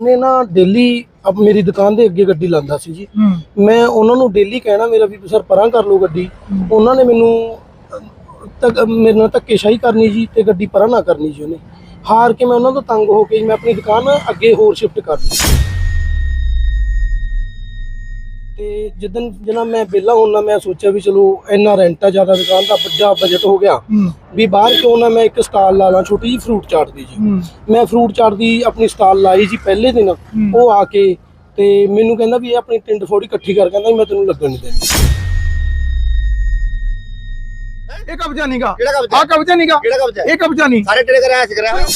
ਉਹਨੇ ਨਾ ਡੇਲੀ ਅਬ ਮੇਰੀ ਦੁਕਾਨ ਦੇ ਅੱਗੇ ਗੱਡੀ ਲਾਂਦਾ ਸੀ ਜੀ। ਮੈਂ ਉਹਨਾਂ ਨੂੰ ਡੇਲੀ ਕਹਿਣਾ ਮੇਰਾ ਵੀ ਸਰ ਪਰਾਂ ਕਰ ਲਓ ਗੱਡੀ। ਉਹਨਾਂ ਨੇ ਮੈਨੂੰ ਤੱਕ ਮੇਰੇ ਨਾਲ ਧੱਕੇਸ਼ਾਹੀ ਕਰਨੀ ਜੀ ਤੇ ਗੱਡੀ ਪਰਾਂ ਨਾ ਕਰਨੀ ਜੀ ਉਹਨੇ। ਹਾਰ ਕੇ ਮੈਂ ਉਹਨਾਂ ਤੋਂ ਤੰਗ ਹੋ ਕੇ ਮੈਂ ਆਪਣੀ ਦੁਕਾਨ ਅੱਗੇ ਹੋਰ ਸ਼ਿਫਟ ਕਰ ਲਈ ਤੇ ਜਦੋਂ ਜਨਾ ਮੈਂ ਵਿਹਲਾ ਹੁੰਦਾ ਮੈਂ ਸੋਚਿਆ ਵੀ ਚਲੋ ਇੰਨਾ ਰੈਂਟ ਆ ਜ਼ਿਆਦਾ ਦੁਕਾਨ ਦਾ ਵੱਡਾ ਬਜਟ ਹੋ ਗਿਆ। ਵੀ ਬਾਹਰ ਕਿਉਂ ਨਾ ਮੈਂ ਇੱਕ ਸਟਾਲ ਲਾ ਲਾਂ ਛੋਟੀ ਜੀ ਫਰੂਟ ਚਾਟ ਦੀ ਜੀ ਮੈਂ ਫਰੂਟ ਚਾਟ ਦੀ ਆਪਣੀ ਸਟਾਲ ਲਾਈ ਜੀ ਪਹਿਲੇ ਦਿਨ। ਉਹ ਆ ਕੇ ਤੇ ਮੈਨੂੰ ਕਹਿੰਦਾ ਵੀ ਇਹ ਆਪਣੀ ਟਿੰਡ ਫੋੜੀ ਇਕੱਠੀ ਕਰ ਕਹਿੰਦਾ ਵੀ ਮੈਂ ਤੈਨੂੰ ਲੱਗਣ ਨਹੀਂ ਦੇਣੀ। ਇਹ ਕਬਜ਼ਾ ਨਹੀਂਗਾ ਕਿਹੜਾ ਕਬਜ਼ਾ? ਆ ਕਬਜ਼ਾ ਨਹੀਂਗਾ ਕਿਹੜਾ ਕਬਜ਼ਾ? ਹੈ? ਇਹ ਕਬਜ਼ਾ ਨਹੀਂ ਸਾਰੇ ਤੇਰੇ ਘਰ ਆਇਆ ਸੀ ਕਰਿਆ ਹੋਇਆ।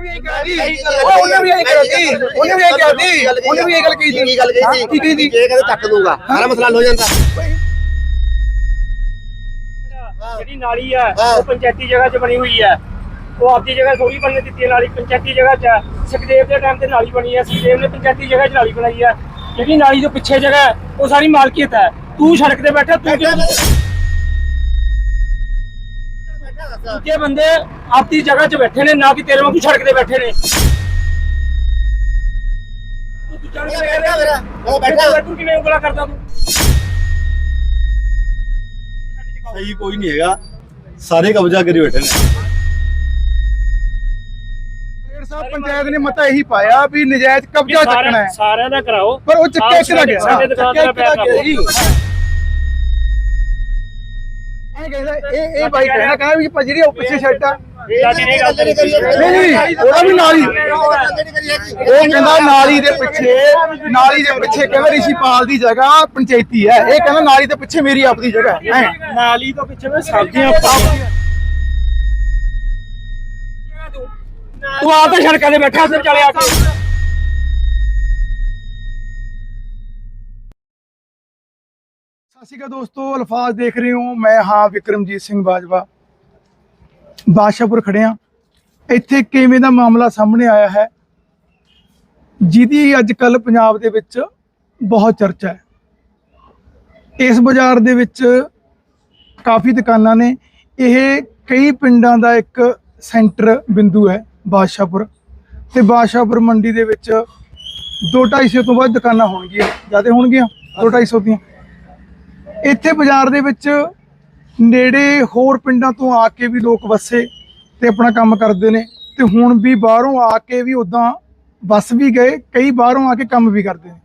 ਵੀ ਇਹ ਕਹਿ ਦਿੱਤੀ ਉਹ ਉਹਨੇ ਵੀ ਇਹ ਕਹਿ ਦਿੱਤੀ ਉਹਨੇ ਵੀ ਇਹ ਕਹਿ ਦਿੱਤੀ ਉਹਨੇ ਵੀ ਇਹ ਗੱਲ ਕਹੀ ਕੀ ਗੱਲ ਕਹੀ ਸੀ। ਕੀ ਕਹੀ ਸੀ। ਇਹ ਕਹਿੰਦੇ ਚੱਕ ਦੂੰਗਾ ਸਾਰਾ ਮਸਲਾ ਹੱਲ ਹੋ। ਜਾਂਦਾ ਜਿਹੜੀ ਨਾਲੀ ਹੈ। ਉਹ ਪੰਚਾਇਤੀ ਜਗ੍ਹਾ 'ਚ ਬਣੀ ਹੋਈ ਹੈ ਉਹ ਆਪਦੀ ਜਗ੍ਹਾ ਥੋੜੀ ਬਣਨ ਦਿੱਤੀ ਨਾਲੀ। ਪੰਚਾਇਤੀ ਜਗ੍ਹਾ 'ਚ ਹੈ ਸੁਖਦੇਵ ਦੇ ਟਾਈਮ ਤੇ ਨਾਲੀ ਬਣੀ ਹੈ ਸੁਖਦੇਵ ਨੇ ਪੰਚਾਇਤੀ ਜਗ੍ਹਾ 'ਚ ਨਾਲੀ ਬਣਾਈ ਹੈ ਜਿਹੜੀ ਨਾਲੀ ਦੇ ਪਿੱਛੇ ਜਗ੍ਹਾ ਹੈ ਉਹ ਸਾਰੀ ਮਾਲਕੀਅਤ ਹੈ ਤੂੰ ਸੜਕ ਤੇ ਬੈਠਾ ਤੂੰ ਦੂਜੇ ਬੰਦੇ ਆਪਦੀ ਜਗ੍ਹਾ 'ਚ ਬੈਠੇ ਨੇ ਨਾ ਕਿ ਤੇਰੇ ਵਾਂਗੂ ਸੜਕ ਤੇ ਬੈਠੇ ਨੇ। ਤੂੰ ਦੂਜਾ ਨੂੰ ਕਹਿ ਰਿਹਾ ਮੇਰਾ ਉਹ ਬੈਠਾ ਤੂੰ ਕਿਵੇਂ ਉਂਗਲਾ ਕਰਦਾ ਤੂੰ? ਸਹੀ ਕੋਈ ਨਹੀਂ ਹੈਗਾ। ਸਾਰੇ ਕਬਜ਼ਾ ਕਰੀ ਬੈਠੇ ਨੇ। ਸਾਹਿਬ ਪੰਚਾਇਤ ਨੇ ਮਤਾ ਇਹੀ ਪਾਇਆ ਵੀ ਨਜਾਇਜ਼ ਕਬਜ਼ਾ ਚੱਕਣਾ ਹੈ। ਸਾਰਿਆਂ ਦਾ ਕਰਾਓ। ਪਰ ਉਹ ਚੱਕਿਆ ਇੱਕ ਦਾ ਗਿਆ? ਸਾਡੇ ਦੁਕਾਨ ਚੱਕਿਆ ਦਾ ਇੱਕ ਦਾ ਗਿਆ? ਜੀ ਇਹ ਕਹਿੰਦਾ ਇਹ ਇਹ ਬਾਈ ਕਹਿੰਦਾ ਕਹਿੰਦਾ ਵੀ ਆਪਾਂ ਜਿਹੜੀ ਉਹ ਪਿੱਛੇ ਛੱਡ ਆ ਸਾਡੀ ਨਹੀਂ ਗੱਲ ਕਰੀ ਨਹੀਂ ਨਹੀਂ ਉਹਦਾ ਵੀ ਨਾਲ ਹੀ ਉਹ ਕਹਿੰਦਾ ਨਾਲੀ ਦੇ ਪਿੱਛੇ ਨਾਲੀ ਦੇ ਪਿੱਛੇ ਕਹਿੰਦਾ ਰਿਸ਼ੀਪਾਲ ਦੀ ਜਗ੍ਹਾ ਪੰਚਾਇਤੀ ਹੈ। ਇਹ ਕਹਿੰਦਾ ਨਾਲੀ ਦੇ ਪਿੱਛੇ ਮੇਰੀ ਆਪਦੀ ਜਗ੍ਹਾ ਹੈ। ਹੈਂ। ਨਾਲੀ ਤੋਂ ਪਿੱਛੇ ਮੈਂ ਸਬਜ਼ੀਆਂ ਪਾ ਤੂੰ ਆ ਤਾਂ ਸੜਕਾਂ ਤੇ ਬੈਠਾ ਫਿਰ ਚਲੇ ਆ ਕੇ। ਸਤਿ ਸ਼੍ਰੀ ਅਕਾਲ ਦੋਸਤੋ, ਅਲਫਾਜ਼ ਦੇਖ ਰਹੇ ਹੋ। ਮੈਂ ਹਾਂ ਵਿਕਰਮਜੀਤ ਸਿੰਘ ਬਾਜਵਾ। ਬਾਦਸ਼ਾਹਪੁਰ ਖੜਿਆ। ਇੱਥੇ ਕਿਵੇਂ ਦਾ ਮਾਮਲਾ ਸਾਹਮਣੇ ਆਇਆ ਹੈ, ਜਿਹਦੀ ਅੱਜ ਕੱਲ ਪੰਜਾਬ ਦੇ ਵਿੱਚ ਬਹੁਤ ਚਰਚਾ ਹੈ। ਇਸ ਬਾਜ਼ਾਰ ਦੇ ਵਿੱਚ ਕਾਫੀ ਦੁਕਾਨਾਂ ਨੇ। ਇਹ ਕਈ ਪਿੰਡਾਂ ਦਾ ਇੱਕ ਸੈਂਟਰ ਬਿੰਦੂ ਹੈ, ਬਾਦਸ਼ਾਹਪੁਰ। ਤੇ ਬਾਦਸ਼ਾਹਪੁਰ ਮੰਡੀ ਦੇ ਵਿੱਚ 2-250 ਤੋਂ ਵੱਧ ਦੁਕਾਨਾਂ ਹੋਣਗੀਆਂ। ਜ਼ਿਆਦਾ ਹੋਣਗੀਆਂ? 2-250 ਦੀਆਂ। ਇੱਥੇ ਬਾਜ਼ਾਰ ਦੇ ਵਿੱਚ ਨੇੜੇ ਹੋਰ ਪਿੰਡਾਂ ਤੋਂ ਆ ਕੇ ਵੀ ਲੋਕ ਵਸੇ ਤੇ ਆਪਣਾ ਕੰਮ ਕਰਦੇ ਨੇ ਤੇ ਹੁਣ ਵੀ ਬਾਹਰੋਂ ਆ ਕੇ ਵੀ ਉਦਾਂ ਵਸ ਵੀ ਗਏ, ਕਈ ਬਾਹਰੋਂ ਆ ਕੇ ਕੰਮ ਵੀ ਕਰਦੇ ਨੇ।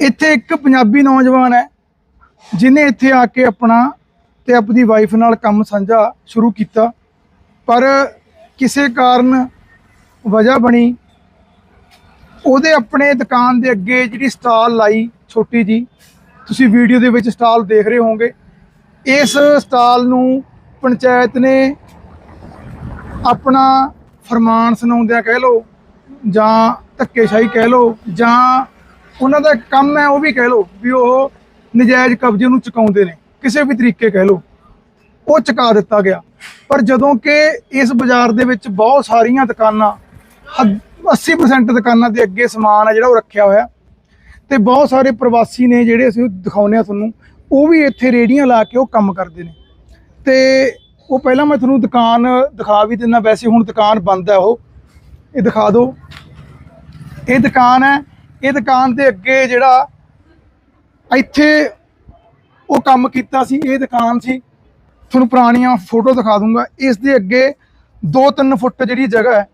ਇੱਥੇ ਇੱਕ ਪੰਜਾਬੀ ਨੌਜਵਾਨ ਹੈ ਜਿਨੇ ਇੱਥੇ ਆ ਕੇ ਆਪਣਾ ਤੇ ਆਪਣੀ ਵਾਈਫ ਨਾਲ ਕੰਮ ਸਾਂਝਾ ਸ਼ੁਰੂ ਕੀਤਾ, ਪਰ ਕਿਸੇ ਕਾਰਨ ਵਜ੍ਹਾ ਬਣੀ। ਉਹਦੇ ਆਪਣੇ ਦੁਕਾਨ ਦੇ ਅੱਗੇ ਜਿਹੜੀ ਸਟਾਲ ਲਾਈ ਛੋਟੀ ਜੀ ਤੁਸੀਂ ਵੀਡੀਓ ਦੇ ਵਿੱਚ ਸਟਾਲ ਦੇਖ ਰਹੇ ਹੋਵੋਗੇ। ਇਸ ਸਟਾਲ ਨੂੰ ਪੰਚਾਇਤ ਨੇ ਆਪਣਾ ਫਰਮਾਨ ਸੁਣਾਉਂਦਿਆਂ ਕਹਿ ਲਓ ਜਾਂ ਧੱਕੇਸ਼ਾਹੀ ਕਹਿ ਲਓ ਜਾਂ ਉਹਨਾਂ ਦਾ ਕੰਮ ਹੈ ਉਹ ਵੀ ਕਹਿ ਲਓ ਵੀ ਉਹ ਨਜਾਇਜ਼ ਕਬਜ਼ੇ ਨੂੰ ਚੁਕਾਉਂਦੇ ਨੇ, ਕਿਸੇ ਵੀ ਤਰੀਕੇ ਕਹਿ ਲਓ। ਉਹ ਚੁਕਾ ਦਿੱਤਾ ਗਿਆ। ਪਰ ਜਦੋਂ ਕਿ ਇਸ ਬਾਜ਼ਾਰ ਦੇ ਵਿੱਚ ਬਹੁਤ ਸਾਰੀਆਂ ਦੁਕਾਨਾਂ, ਹੱਦ- 80% ਦੁਕਾਨਾਂ ਦੇ ਅੱਗੇ ਸਮਾਨ ਹੈ ਜਿਹੜਾ ਉਹ ਰੱਖਿਆ ਹੋਇਆ। ਤੇ ਬਹੁਤ ਸਾਰੇ ਪ੍ਰਵਾਸੀ ਨੇ ਜਿਹੜੇ ਅਸੀਂ ਦਿਖਾਉਂਦੇ ਆ ਤੁਹਾਨੂੰ, ਉਹ ਵੀ ਇੱਥੇ ਰੇੜੀਆਂ ਲਾ ਕੇ ਉਹ ਕੰਮ ਕਰਦੇ ਨੇ। ਤੇ ਉਹ ਪਹਿਲਾਂ ਮੈਂ ਤੁਹਾਨੂੰ ਦੁਕਾਨ ਦਿਖਾ ਵੀ ਦਿੰਦਾ, ਵੈਸੇ ਹੁਣ ਦੁਕਾਨ ਬੰਦ ਹੈ ਉਹ। ਇਹ ਦਿਖਾ ਦਿਓ। ਇਹ ਦੁਕਾਨ ਹੈ, ਇਹ ਦੁਕਾਨ ਦੇ ਅੱਗੇ ਜਿਹੜਾ ਇੱਥੇ ਉਹ ਕੰਮ ਕੀਤਾ ਸੀ, ਇਹ ਦੁਕਾਨ ਸੀ। ਤੁਹਾਨੂੰ ਪੁਰਾਣੀਆਂ ਫੋਟੋ ਦਿਖਾ ਦੂੰਗਾ। ਇਸ ਦੇ ਅੱਗੇ 2-3 ਫੁੱਟ ਜਿਹੜੀ ਜਗ੍ਹਾ ਹੈ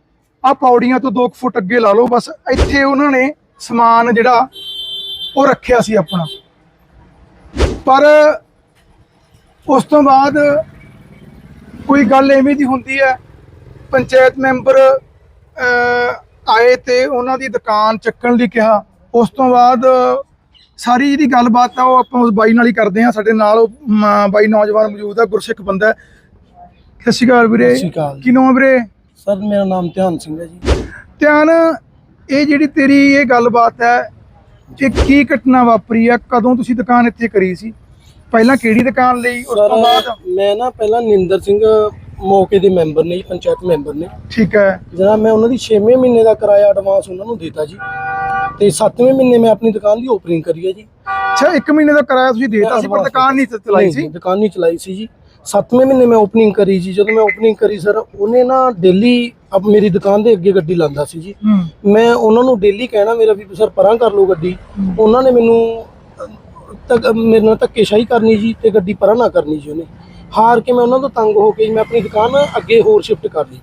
ਆ ਪੌੜੀਆਂ ਤੋਂ 2 ਫੁੱਟ ਅੱਗੇ ਲਾ ਲਓ ਬਸ। ਇੱਥੇ ਉਹਨਾਂ ਨੇ ਸਮਾਨ ਜਿਹੜਾ ਉਹ ਰੱਖਿਆ ਸੀ ਆਪਣਾ। ਪਰ ਉਸ ਤੋਂ ਬਾਅਦ ਕੋਈ ਗੱਲ ਐਵੇਂ ਦੀ ਹੁੰਦੀ ਹੈ ਪੰਚਾਇਤ ਮੈਂਬਰ ਆਏ ਤੇ ਉਹਨਾਂ ਦੀ ਦੁਕਾਨ ਚੱਕਣ ਲਈ ਕਿਹਾ। ਉਸ ਤੋਂ ਬਾਅਦ ਸਾਰੀ ਜਿਹੜੀ ਗੱਲਬਾਤ ਆ ਉਹ ਆਪਾਂ ਉਸ ਬਾਈ ਨਾਲ ਹੀ ਕਰਦੇ ਆ ਸਾਡੇ ਨਾਲ ਉਹ ਬਾਈ ਨੌਜਵਾਨ ਮੌਜੂਦ ਆ ਗੁਰਸਿੱਖ ਬੰਦਾ। ਸਤਿ ਸ਼੍ਰੀ ਅਕਾਲ ਵੀਰੇ। ਕੀ ਨਾਮ ਵੀਰੇ? ਸਰ ਮੇਰਾ ਨਾਮ ਧਿਆਨ ਸਿੰਘ ਹੈ ਜੀ। ਧਿਆਨ ਇਹ ਜਿਹੜੀ ਤੇਰੀ ਇਹ ਗੱਲਬਾਤ ਹੈ ਇਹ ਕੀ ਘਟਨਾ ਵਾਪਰੀ ਆ ਕਦੋਂ ਤੁਸੀਂ ਦੁਕਾਨ ਇੱਥੇ ਕਰੀ ਸੀ? ਪਹਿਲਾਂ ਕਿਹੜੀ ਦੁਕਾਨ ਲਈ ਉਸ ਤੋਂ ਬਾਅਦ? ਮੈਂ ਨਾ ਪਹਿਲਾਂ ਨਿੰਦਰ ਸਿੰਘ ਮੌਕੇ ਦੇ ਮੈਂਬਰ ਨੇ ਜੀ ਪੰਚਾਇਤ ਮੈਂਬਰ ਨੇ। ਠੀਕ ਹੈ। ਜਿਹੜਾ ਮੈਂ ਉਹਨਾਂ ਦੀ 6ਵੇਂ ਮਹੀਨੇ ਦਾ ਕਿਰਾਇਆ ਐਡਵਾਂਸ ਉਹਨਾਂ ਨੂੰ ਦਿੱਤਾ ਜੀ। ਤੇ 7ਵੇਂ ਮਹੀਨੇ ਮੈਂ ਆਪਣੀ ਦੁਕਾਨ ਦੀ ਓਪਨਿੰਗ ਕਰੀ ਹੈ ਜੀ। ਅੱਛਾ 1 ਮਹੀਨੇ ਦਾ ਕਿਰਾਇਆ ਤੁਸੀਂ ਦੇਤਾ ਸੀ ਪਰ ਦੁਕਾਨ ਨਹੀਂ ਚਲਾਈ ਨਹੀਂ, ਸੀ? ਦੁਕਾਨ ਨਹੀਂ ਚਲਾਈ ਸੀ ਜੀ। ਸੱਤਵੇਂ ਮਹੀਨੇ ਮੈਂ ਓਪਨਿੰਗ ਕਰੀ ਜੀ। ਜਦੋਂ ਮੈਂ ਓਪਨਿੰਗ ਕਰੀ ਸਰ ਉਹਨੇ ਨਾ ਡੇਲੀ ਅਬ ਮੇਰੀ ਦੁਕਾਨ ਦੇ ਅੱਗੇ ਗੱਡੀ ਲਾਂਦਾ ਸੀ ਜੀ। ਮੈਂ ਉਹਨਾਂ ਨੂੰ ਡੇਲੀ ਕਹਿਣਾ ਮੇਰਾ ਵੀ ਸਰ ਪਰਾਂ ਕਰ ਲਓ ਗੱਡੀ। ਉਹਨਾਂ ਨੇ ਮੈਨੂੰ ਤੱਕ ਮੇਰੇ ਨਾਲ ਧੱਕੇਸ਼ਾਹੀ ਕਰਨੀ ਜੀ ਤੇ ਗੱਡੀ ਪਰਾਂ ਨਾ ਕਰਨੀ ਜੀ ਉਹਨੇ। ਹਾਰ ਕੇ ਮੈਂ ਉਹਨਾਂ ਤੋਂ ਤੰਗ ਹੋ ਕੇ ਜੀ ਮੈਂ ਆਪਣੀ ਦੁਕਾਨ ਅੱਗੇ ਹੋਰ ਸ਼ਿਫਟ ਕਰ ਲਈ।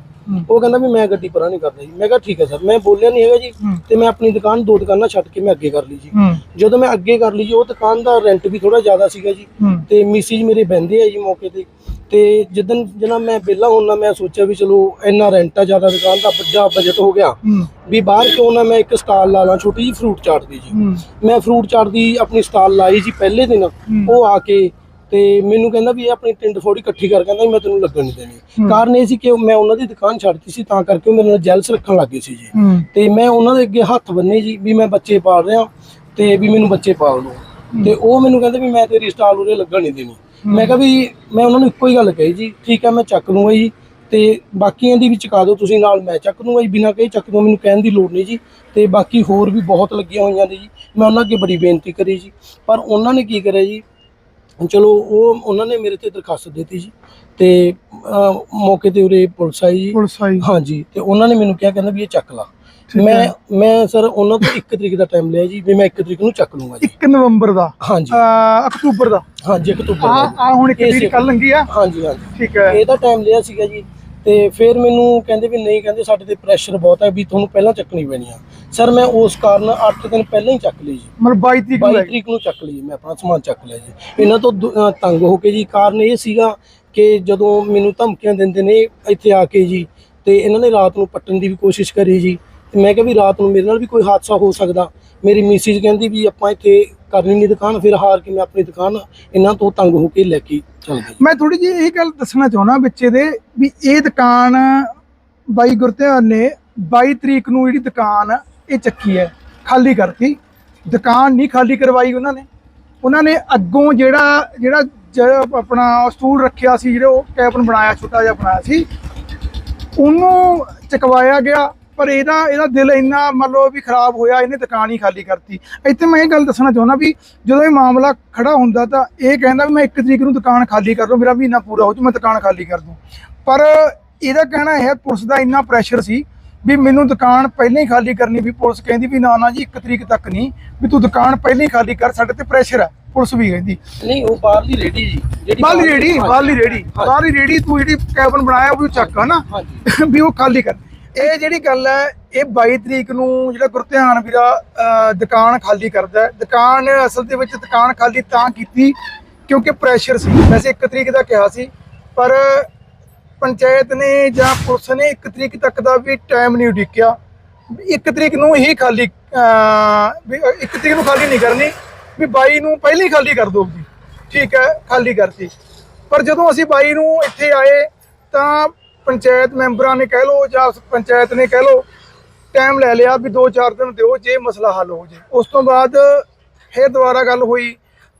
ਉਹ ਕਹਿੰਦਾ ਵੀ ਮੈਂ ਗੱਡੀ ਪਰਾਂ ਨਹੀਂ ਕਰਦਾ ਜੀ। ਮੈਂ ਕਿਹਾ ਠੀਕ ਹੈ ਸਰ ਮੈਂ ਬੋਲਿਆ ਨਹੀਂ ਹੈਗਾ ਜੀ ਤੇ ਮੈਂ ਆਪਣੀ ਦੁਕਾਨ ਦੋ ਦੁਕਾਨਾਂ ਛੱਡ ਕੇ ਮੈਂ ਅੱਗੇ ਕਰ ਲਈ ਜੀ। ਜਦੋਂ ਮੈਂ ਅੱਗੇ ਕਰ ਲਈ ਜੀ ਉਹ ਦੁਕਾਨ ਦਾ ਰੈਂਟ ਵੀ ਥੋੜਾ ਜ਼ਿਆਦਾ ਸੀਗਾ ਜੀ ਤੇ ਮਿਸਿਜ ਮੇਰੇ ਬਹਿੰਦੇ ਆ ਜੀ ਮੌਕੇ ਤੇ। ਤੇ ਜਦੋਂ ਜਨਾ ਮੈਂ ਵਿਹਲਾ ਹੁੰਦਾ ਮੈਂ ਸੋਚਿਆ ਵੀ ਚਲੋ ਇੰਨਾ ਰੈਂਟ ਆ ਜ਼ਿਆਦਾ ਦੁਕਾਨ ਦਾ ਵੱਡਾ ਬਜਟ ਹੋ ਗਿਆ। ਵੀ ਬਾਹਰ ਕਿਉਂ ਨਾ ਮੈਂ ਇੱਕ ਸਟਾਲ ਲਾ ਲਾਂ ਛੋਟੀ ਜੀ ਫਰੂਟ ਚਾਟ ਦੀ ਜੀ ਮੈਂ ਫਰੂਟ ਚਾਟ ਦੀ ਆਪਣੀ ਸਟਾਲ ਲਾਈ ਜੀ ਪਹਿਲੇ ਦਿਨ। ਉਹ ਆ ਕੇ ਤੇ ਮੈਨੂੰ ਕਹਿੰਦਾ ਵੀ ਇਹ ਆਪਣੀ ਟਿੰਡ ਫੋੜੀ ਇਕੱਠੀ ਕਰ ਕਹਿੰਦਾ ਮੈਂ ਤੈਨੂੰ ਲੱਗਣ ਨਹੀਂ ਦੇਣੀ। ਕਾਰਨ ਇਹ ਸੀ ਕਿ ਮੈਂ ਉਹਨਾਂ ਦੀ ਦੁਕਾਨ ਛੱਡਤੀ ਸੀ ਤਾਂ ਕਰਕੇ ਉਹ ਮੇਰੇ ਨਾਲ ਜੈਲਸ ਰੱਖਣ ਲੱਗੇ ਸੀ ਜੀ। ਤੇ ਮੈਂ ਉਹਨਾਂ ਦੇ ਅੱਗੇ ਹੱਥ ਬੰਨੇ ਜੀ ਵੀ ਮੈਂ ਬੱਚੇ ਪਾਲ ਰਿਹਾ ਤੇ ਵੀ ਮੈਨੂੰ ਬੱਚੇ ਪਾਲ ਲਓ। ਤੇ ਉਹ ਮੈਨੂੰ ਕਹਿੰਦੇ ਵੀ ਮੈਂ ਤੇਰੀ ਸਟਾਲ ਉਰੇ ਲੱਗਣ ਨਹੀਂ ਦੇਣੀ। ਮੈਂ ਕਿਹਾ ਵੀ ਮੈਂ ਉਹਨਾਂ ਨੂੰ ਇੱਕੋ ਹੀ ਗੱਲ ਕਹੀ ਜੀ ਠੀਕ ਹੈ ਮੈਂ ਚੱਕ ਲੂੰਗਾ ਜੀ। ਤੇ ਬਾਕੀਆਂ ਦੀ ਵੀ ਚੁਕਾ ਦਿਓ ਤੁਸੀਂ ਨਾਲ ਮੈਂ ਚੱਕ ਦੂੰਗਾ ਜੀ। ਬਿਨਾਂ ਕਹੇ ਚੱਕ ਦੂੰਗਾ ਮੈਨੂੰ ਕਹਿਣ ਦੀ ਲੋੜ ਨਹੀਂ ਜੀ। ਤੇ ਬਾਕੀ ਹੋਰ ਵੀ ਬਹੁਤ ਲੱਗੀਆਂ ਹੋਈਆਂ ਨੇ ਜੀ। ਮੈਂ ਉਹਨਾਂ ਅੱਗੇ ਬੜੀ ਬੇਨਤੀ ਕਰੀ ਜੀ। ਪਰ ਉਹਨਾਂ ਨੇ ਕੀ ਕਰਿਆ ਜੀ? ਚਲੋ ਉਹ ਉਹਨਾਂ ਨੇ ਮੇਰੇ ਤੇ ਦਰਖਾਸਤ ਦਿੱਤੀ ਜੀ। ਤੇ ਅਹ, ਮੌਕੇ ਤੇ ਉਰੇ ਪੁਲਿਸ ਆਈ ਜੀ। ਪੁਲਿਸ ਆਈ। ਹਾਂਜੀ ਤੇ ਉਹਨਾਂ ਨੇ ਮੈਨੂੰ ਕਿਹਾ ਕਹਿੰਦਾ ਵੀ ਇਹ ਚੱਕ ਲਾ। ਮੈਂ ਮੈਂ ਸਰ ਉਹਨਾਂ ਤੋਂ 1 ਤਰੀਕ ਦਾ ਟਾਈਮ ਲਿਆ ਜੀ ਵੀ ਮੈਂ 1 ਤਰੀਕ ਨੂੰ ਚੱਕ ਲੂੰਗਾ ਜੀ। 1 ਨਵੰਬਰ ਦਾ? ਹਾਂਜੀ। ਅਕਤੂਬਰ ਦਾ? ਹਾਂਜੀ ਅਕਤੂਬਰ ਦਾ। ਆ ਹੁਣ ਇੱਕ ਇਹ ਤਰੀਕ ਕੱਲ ਲੰਗੀ ਆ? ਹਾਂਜੀ ਹਾਂਜੀ। ਠੀਕ ਹੈ। ਇਹਦਾ ਟਾਈਮ ਲਿਆ ਸੀਗਾ ਜੀ। ਤੇ ਫਿਰ ਮੈਨੂੰ ਕਹਿੰਦੇ ਵੀ ਨਹੀਂ ਕਹਿੰਦੇ ਸਾਡੇ ਤੇ ਪ੍ਰੈਸ਼ਰ ਬਹੁਤ ਹੈ ਵੀ ਤੁਹਾਨੂੰ ਪਹਿਲਾਂ ਚੱਕਣੀ ਪੈਣੀ ਆ। ਸਰ ਮੈਂ ਉਸ ਕਾਰਨ 8 ਦਿਨ ਪਹਿਲਾਂ ਹੀ ਚੱਕ ਲਈ ਜੀ। ਮਤਲਬ 22 ਤਰੀਕ ਨੂੰ 22 ਲੈ ਕੇ। ਤਰੀਕ ਨੂੰ ਚੱਕ ਲਈ ਮੈਂ ਆਪਣਾ ਸਮਾਨ ਚੱਕ ਲਿਆ ਜੀ। ਇਹਨਾਂ ਤੋਂ ਤੰਗ ਹੋ ਕੇ ਜੀ। ਕਾਰਨ ਇਹ ਸੀਗਾ ਕਿ ਜਦੋਂ ਮੈਨੂੰ ਧਮਕੀਆਂ ਦਿੰਦੇ ਨੇ ਇੱਥੇ ਆ ਕੇ ਜੀ ਤੇ ਇਹਨਾਂ ਨੇ ਰਾਤ ਨੂੰ ਪੱਟਣ ਦੀ ਵੀ ਕੋਸ਼ਿਸ਼ ਕਰੀ ਜੀ। ਤੇ ਮੈਂ ਕਿਹਾ ਵੀ ਰਾਤ ਨੂੰ ਮੇਰੇ ਨਾਲ ਵੀ ਕੋਈ ਹਾਦਸਾ ਹੋ ਸਕਦਾ। ਮੇਰੀ ਮਿਸਿਸ ਕਹਿੰਦੀ ਵੀ ਆਪਾਂ ਇੱਥੇ ਕਰਨੀ ਨਹੀਂ ਦੁਕਾਨ, ਫਿਰ ਹਾਰ ਕੇ ਮੈਂ ਆਪਣੀ ਦੁਕਾਨ ਇਹਨਾਂ ਤੋਂ ਤੰਗ ਹੋ ਕੇ ਲੈ ਕੇ ਚਲ ਗਈ। ਮੈਂ ਥੋੜੀ ਜਿਹੀ ਇਹ ਗੱਲ ਦੱਸਣਾ ਚਾਹੁੰਦਾ ਬੱਚੇ ਦੇ ਵੀ ਇਹ ਦੁਕਾਨ ਬਾਈ ਗੁਰਧਿਆਨ ਨੇ 22 ਤਰੀਕ ਨੂੰ ਜਿਹੜੀ ਦੁਕਾਨ ਇਹ ਚੱਕੀ ਹੈ, ਖਾਲੀ ਕਰਤੀ। ਦੁਕਾਨ ਨਹੀਂ ਖਾਲੀ ਕਰਵਾਈ ਉਹਨਾਂ ਨੇ। ਉਹਨਾਂ ਨੇ ਅੱਗੋਂ ਜਿਹੜਾ ਜਿਹੜਾ ਜ- ਆਪਣਾ ਸਟੂਲ ਰੱਖਿਆ ਸੀ, ਜਿਹੜਾ ਉਹ ਕੈਬਨ ਬਣਾਇਆ, ਛੋਟਾ ਜਿਹਾ ਬਣਾਇਆ ਸੀ, ਉਹਨੂੰ ਚਕਵਾਇਆ ਗਿਆ। ਪਰ ਇਹਦਾ ਇਹਦਾ ਦਿਲ ਇੰਨਾ ਮੰਨ ਲਓ ਵੀ ਖਰਾਬ ਹੋਇਆ ਇਹਨੇ ਦੁਕਾਨ ਹੀ ਖਾਲੀ ਕਰਤੀ। ਇੱਥੇ ਮੈਂ ਇਹ ਗੱਲ ਦੱਸਣਾ ਚਾਹੁੰਦਾ ਵੀ ਜਦੋਂ ਇਹ ਮਾਮਲਾ ਖੜਾ ਹੁੰਦਾ ਤਾਂ ਇਹ ਕਹਿੰਦਾ ਵੀ ਮੈਂ 1 ਤਰੀਕ ਨੂੰ ਦੁਕਾਨ ਖਾਲੀ ਕਰ ਲਵਾਂ ਮੇਰਾ ਮਹੀਨਾ ਪੂਰਾ ਹੋ ਜੂ ਮੈਂ ਦੁਕਾਨ ਖਾਲੀ ਕਰ ਦੂੰ। ਪਰ ਇਹਦਾ ਕਹਿਣਾ ਹੈ ਪੁਲਿਸ ਦਾ ਇੰਨਾ ਪ੍ਰੈਸ਼ਰ ਸੀ ਵੀ ਮੈਨੂੰ ਦੁਕਾਨ ਪਹਿਲਾਂ ਹੀ ਖਾਲੀ ਕਰਨੀ ਵੀ ਪੁਲਿਸ ਕਹਿੰਦੀ ਵੀ ਨਾ ਨਾ ਜੀ 1 ਤਰੀਕ ਤੱਕ ਨਹੀਂ ਵੀ ਤੂੰ ਦੁਕਾਨ ਪਹਿਲਾਂ ਹੀ ਖਾਲੀ ਕਰ ਸਾਡੇ ਤੇ ਪ੍ਰੈਸ਼ਰ ਹੈ ਪੁਲਿਸ ਵੀ ਕਹਿੰਦੀ। ਨਹੀਂ ਉਹ ਬਾਹਰਲੀ ਰੇੜੀ ਜੀ ਜਿਹੜੀ ਬਾਹਰਲੀ ਰੇੜੀ ਬਾਹਰਲੀ ਰੇੜੀ ਬਾਹਰਲੀ ਰੇੜੀ ਤੂੰ ਜਿਹੜੀ ਕੈਬਨ ਬਣਾਇਆ ਉਹ ਵੀ ਚੱਕ ਹਨਾ? ਵੀ ਉਹ ਖਾਲੀ ਕਰ। ਇਹ ਜਿਹੜੀ ਗੱਲ ਹੈ, ਇਹ 22 ਤਰੀਕ ਨੂੰ ਜਿਹੜਾ ਗੁਰਧਿਆਨ ਵੀਰਾ ਦੁਕਾਨ ਖਾਲੀ ਕਰਦਾ ਦੁਕਾਨ ਅਸਲ ਦੇ ਵਿੱਚ ਦੁਕਾਨ ਖਾਲੀ ਤਾਂ ਕੀਤੀ ਕਿਉਂਕਿ ਪ੍ਰੈਸ਼ਰ ਸੀ। ਵੈਸੇ 1 ਤਰੀਕ ਦਾ ਕਿਹਾ ਸੀ, ਪਰ ਪੰਚਾਇਤ ਨੇ ਜਾਂ ਪੁਲਿਸ ਨੇ 1 ਤਰੀਕ ਤੱਕ ਦਾ ਵੀ ਟਾਈਮ ਨਹੀਂ ਉਡੀਕਿਆ। 1 ਤਰੀਕ ਨੂੰ ਹੀ ਖਾਲੀ ਵੀ 1 ਤਰੀਕ ਨੂੰ ਖਾਲੀ ਨਹੀਂ ਕਰਨੀ, ਵੀ 22 ਨੂੰ ਪਹਿਲਾਂ ਹੀ ਖਾਲੀ ਕਰ ਦਿਓ ਜੀ ਠੀਕ ਹੈ, ਖਾਲੀ ਕਰਤੀ। ਪਰ ਜਦੋਂ ਅਸੀਂ 22 ਨੂੰ ਇੱਥੇ ਆਏ, ਤਾਂ ਪੰਚਾਇਤ ਮੈਂਬਰਾਂ ਨੇ ਕਹਿ ਲਓ ਜਾਂ ਪੰਚਾਇਤ ਨੇ ਕਹਿ ਲਓ ਟਾਈਮ ਲੈ ਲਿਆ ਵੀ 2-4 ਦਿਨ ਦਿਓ ਜੇ ਮਸਲਾ ਹੱਲ ਹੋ ਜੇ। ਉਸ ਤੋਂ ਬਾਅਦ ਫਿਰ ਦੁਬਾਰਾ ਗੱਲ ਹੋਈ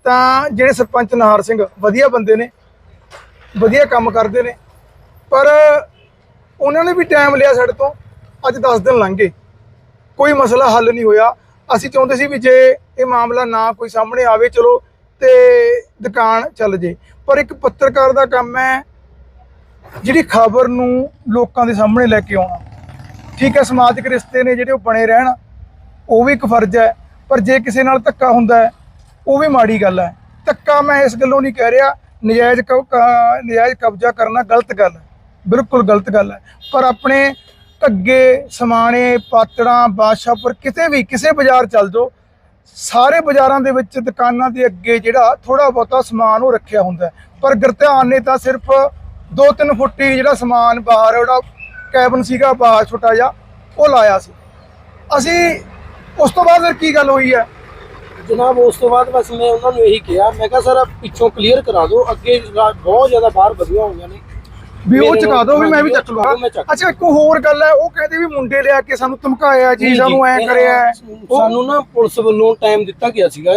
ਤਾਂ ਜਿਹੜੇ ਸਰਪੰਚ ਨਹਾਰ ਸਿੰਘ ਵਧੀਆ ਬੰਦੇ ਨੇ, ਵਧੀਆ ਕੰਮ ਕਰਦੇ ਨੇ, ਪਰ ਉਹਨਾਂ ਨੇ ਵੀ ਟਾਈਮ ਲਿਆ ਸਾਡੇ ਤੋਂ, ਅੱਜ 10 ਦਿਨ ਲੰਘ ਗਏ। ਕੋਈ ਮਸਲਾ ਹੱਲ ਨਹੀਂ ਹੋਇਆ। ਅਸੀਂ ਚਾਹੁੰਦੇ ਸੀ ਵੀ ਜੇ ਇਹ ਮਾਮਲਾ ਨਾ ਕੋਈ ਸਾਹਮਣੇ ਆਵੇ, ਚਲੋ ਤੇ ਦੁਕਾਨ ਚੱਲ ਜੇ। ਪਰ ਇੱਕ ਪੱਤਰਕਾਰ ਦਾ ਕੰਮ ਹੈ ਜਿਹੜੀ ਖਬਰ ਨੂੰ ਲੋਕਾਂ ਦੇ ਸਾਹਮਣੇ ਲੈ ਕੇ ਆਉਣਾ। ਠੀਕ ਹੈ, ਸਮਾਜਿਕ ਰਿਸ਼ਤੇ ਨੇ ਜਿਹੜੇ ਉਹ ਬਣੇ ਰਹਿਣ, ਉਹ ਵੀ ਇੱਕ ਫਰਜ਼ ਹੈ, ਪਰ ਜੇ ਕਿਸੇ ਨਾਲ ਧੱਕਾ ਹੁੰਦਾ ਹੈ, ਉਹ ਵੀ ਮਾੜੀ ਗੱਲ ਹੈ। ਧੱਕਾ ਮੈਂ ਇਸ ਗੱਲੋਂ ਨਹੀਂ ਕਹਿ ਰਿਹਾ, ਨਜਾਇਜ਼ ਕ- ਕ- ਨਜਾਇਜ਼ ਕਬਜ਼ਾ ਕਰਨਾ ਗਲਤ ਗੱਲ ਹੈ। ਬਿਲਕੁਲ ਗਲਤ ਗੱਲ ਹੈ। ਪਰ ਆਪਣੇ ਘੱਗੇ ਸਮਾਣੇ, ਪਾਤੜਾਂ ਬਾਦਸ਼ਾਹਪੁਰ ਕਿਤੇ ਵੀ, ਕਿਸੇ ਬਾਜ਼ਾਰ ਚੱਲ ਜਾਓ, ਸਾਰੇ ਬਾਜ਼ਾਰਾਂ ਦੇ ਵਿੱਚ ਦੁਕਾਨਾਂ ਦੇ ਅੱਗੇ ਜਿਹੜਾ ਥੋੜਾ ਬਹੁਤਾ ਸਮਾਨ ਉਹ ਰੱਖਿਆ ਹੁੰਦਾ ਪਰ ਗੁਰਧਿਆਨ ਨੇ ਤਾਂ ਸਿਰਫ 2-3 ਫੁੱਟ ਹੀ ਜਿਹੜਾ ਸਮਾਨ ਬਾਹਰ ਉਹਦਾ ਕੈਬਨ ਸੀਗਾ ਬਾਹਰ ਛੋਟਾ ਜਿਹਾ ਉਹ ਲਾਇਆ ਸੀ। ਅਸੀਂ ਉਸ ਤੋਂ ਬਾਅਦ ਕੀ ਗੱਲ ਹੋਈ ਹੈ? ਜਨਾਬ ਉਸ ਤੋਂ ਬਾਅਦ ਬਸ ਮੈਂ ਉਹਨਾਂ ਨੂੰ ਇਹੀ ਕਿਹਾ ਮੈਂ ਕਿਹਾ ਸਰ ਪਿੱਛੋਂ ਕਲੀਅਰ ਕਰਾ ਦਿਓ ਅੱਗੇ ਬਹੁਤ ਜ਼ਿਆਦਾ ਬਾਹਰ ਵਧੀਆ ਹੋਈਆਂ ਨੇ। ਵੀ ਉਹ ਚਕਾ ਦਿਓ ਵੀ ਮੈਂ ਵੀ ਚੱਕ ਚੱਕ ਅੱਛਾ ਇੱਕ ਹੋਰ ਗੱਲ ਹੈ ਉਹ ਕਹਿੰਦੇ ਵੀ ਮੁੰਡੇ ਲਿਆ ਕੇ ਸਾਨੂੰ ਧਮਕਾਇਆ ਜੀ ਸਾਨੂੰ ਐ ਕਰਿਆ। ਸਾਨੂੰ ਨਾ ਪੁਲਿਸ ਵੱਲੋਂ ਟਾਈਮ ਦਿੱਤਾ ਗਿਆ ਸੀਗਾ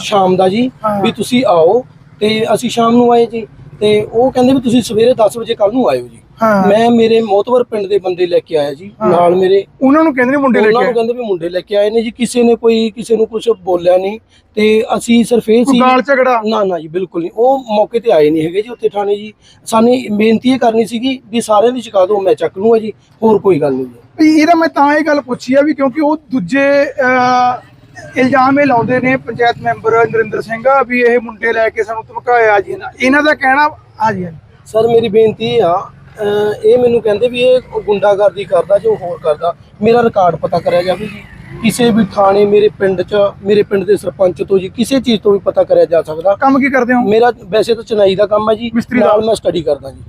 ਸ਼ਾਮ ਦਾ ਜੀ। ਵੀ ਤੁਸੀਂ ਆਓ ਤੇ ਅਸੀਂ ਸ਼ਾਮ ਨੂੰ ਆਏ ਜੀ। ਤੇ ਉਹ ਕਹਿੰਦੇ ਵੀ ਤੁਸੀਂ ਸਵੇਰੇ 10 ਵਜੇ ਕੱਲ ਨੂੰ ਆਇਓ ਜੀ। ਹਾਂ। ਮੈਂ ਮੇਰੇ ਮੋਤਵਰ ਪਿੰਡ ਦੇ ਬੰਦੇ ਲੈ ਕੇ ਆਇਆ ਜੀ। ਨਾਲ ਮੇਰੇ ਉਹਨਾਂ ਨੂੰ ਕਹਿੰਦੇ ਨੇ ਮੁੰਡੇ ਲੈ ਉਹਨਾਂ ਕੇ ਨੂੰ ਕਹਿੰਦੇ ਵੀ ਮੁੰਡੇ ਲੈ ਕੇ ਆਏ ਨੇ ਜੀ ਕਿਸੇ ਨੇ ਕੋਈ ਕਿਸੇ ਨੂੰ ਕੁਝ ਬੋਲਿਆ ਨਹੀਂ। ਤੇ ਅਸੀਂ ਸਿਰਫ ਇਹ ਕੋਈ ਸੀ ਗਾਲ ਝਗੜਾ? ਨਾ ਨਾ ਜੀ ਬਿਲਕੁਲ ਨਹੀਂ। ਉਹ ਮੌਕੇ ਤੇ ਆਏ ਨਹੀਂ ਹੈਗੇ ਜੀ ਉੱਥੇ ਥਾਣੇ ਜੀ। ਸਾਨੂੰ ਬੇਨਤੀ ਇਹ ਕਰਨੀ ਸੀਗੀ ਵੀ ਸਾਰਿਆਂ ਦੀ ਚੁਕਾ ਦਿਓ ਮੈਂ ਚੱਕ ਲੂੰਗਾ ਜੀ। ਹੋਰ ਕੋਈ ਗੱਲ ਨਹੀਂ ਜੀ। ਵੀ ਇਹਦਾ ਮੈਂ ਤਾਂ ਇਹ ਗੱਲ ਪੁੱਛੀ ਆ ਵੀ ਕਿਉਂਕਿ ਉਹ ਦੂਜੇ ਅਹ, ਇਲਜ਼ਾਮ ਇਹ ਲਾਉਂਦੇ ਨੇ ਪੰਚਾਇਤ ਮੈਂਬਰ ਨਰਿੰਦਰ ਸਿੰਘ ਵੀ ਇਹ ਮੁੰਡੇ ਲੈ ਕੇ ਸਾਨੂੰ ਧਮਕਾਇਆ ਜੀ ਇਹਨਾਂ- ਦਾ ਕਹਿਣਾ ਹਾਂਜੀ ਸਰ ਮੇਰੀ ਬੇਨਤੀ ਆ ਇਹ ਮੈਨੂੰ ਕਹਿੰਦੇ ਵੀ ਇਹ ਗੁੰਡਾਗਰਦੀ ਕਰਦਾ ਜੋ ਹੋਰ ਕਰਦਾ। ਮੇਰਾ ਰਿਕਾਰਡ ਪਤਾ ਕਰਿਆ ਜਾਵੇ ਜੀ ਕਿਸੇ ਵੀ ਥਾਣੇ ਮੇਰੇ ਪਿੰਡ 'ਚ ਮੇਰੇ ਪਿੰਡ ਦੇ ਸਰਪੰਚ ਤੋਂ ਜੀ ਕਿਸੇ ਚੀਜ਼ ਤੋਂ ਵੀ ਪਤਾ ਕਰਿਆ ਜਾ ਸਕਦਾ। ਕੰਮ ਕੀ ਕਰਦੇ ਹੋ? ਮੇਰਾ ਵੈਸੇ ਤਾਂ ਚਨਾਈ ਦਾ ਕੰਮ ਹੈ ਜੀ? ਨਾਲ ਮੈਂ ਸਟੱਡੀ ਕਰਦਾ ਜੀ।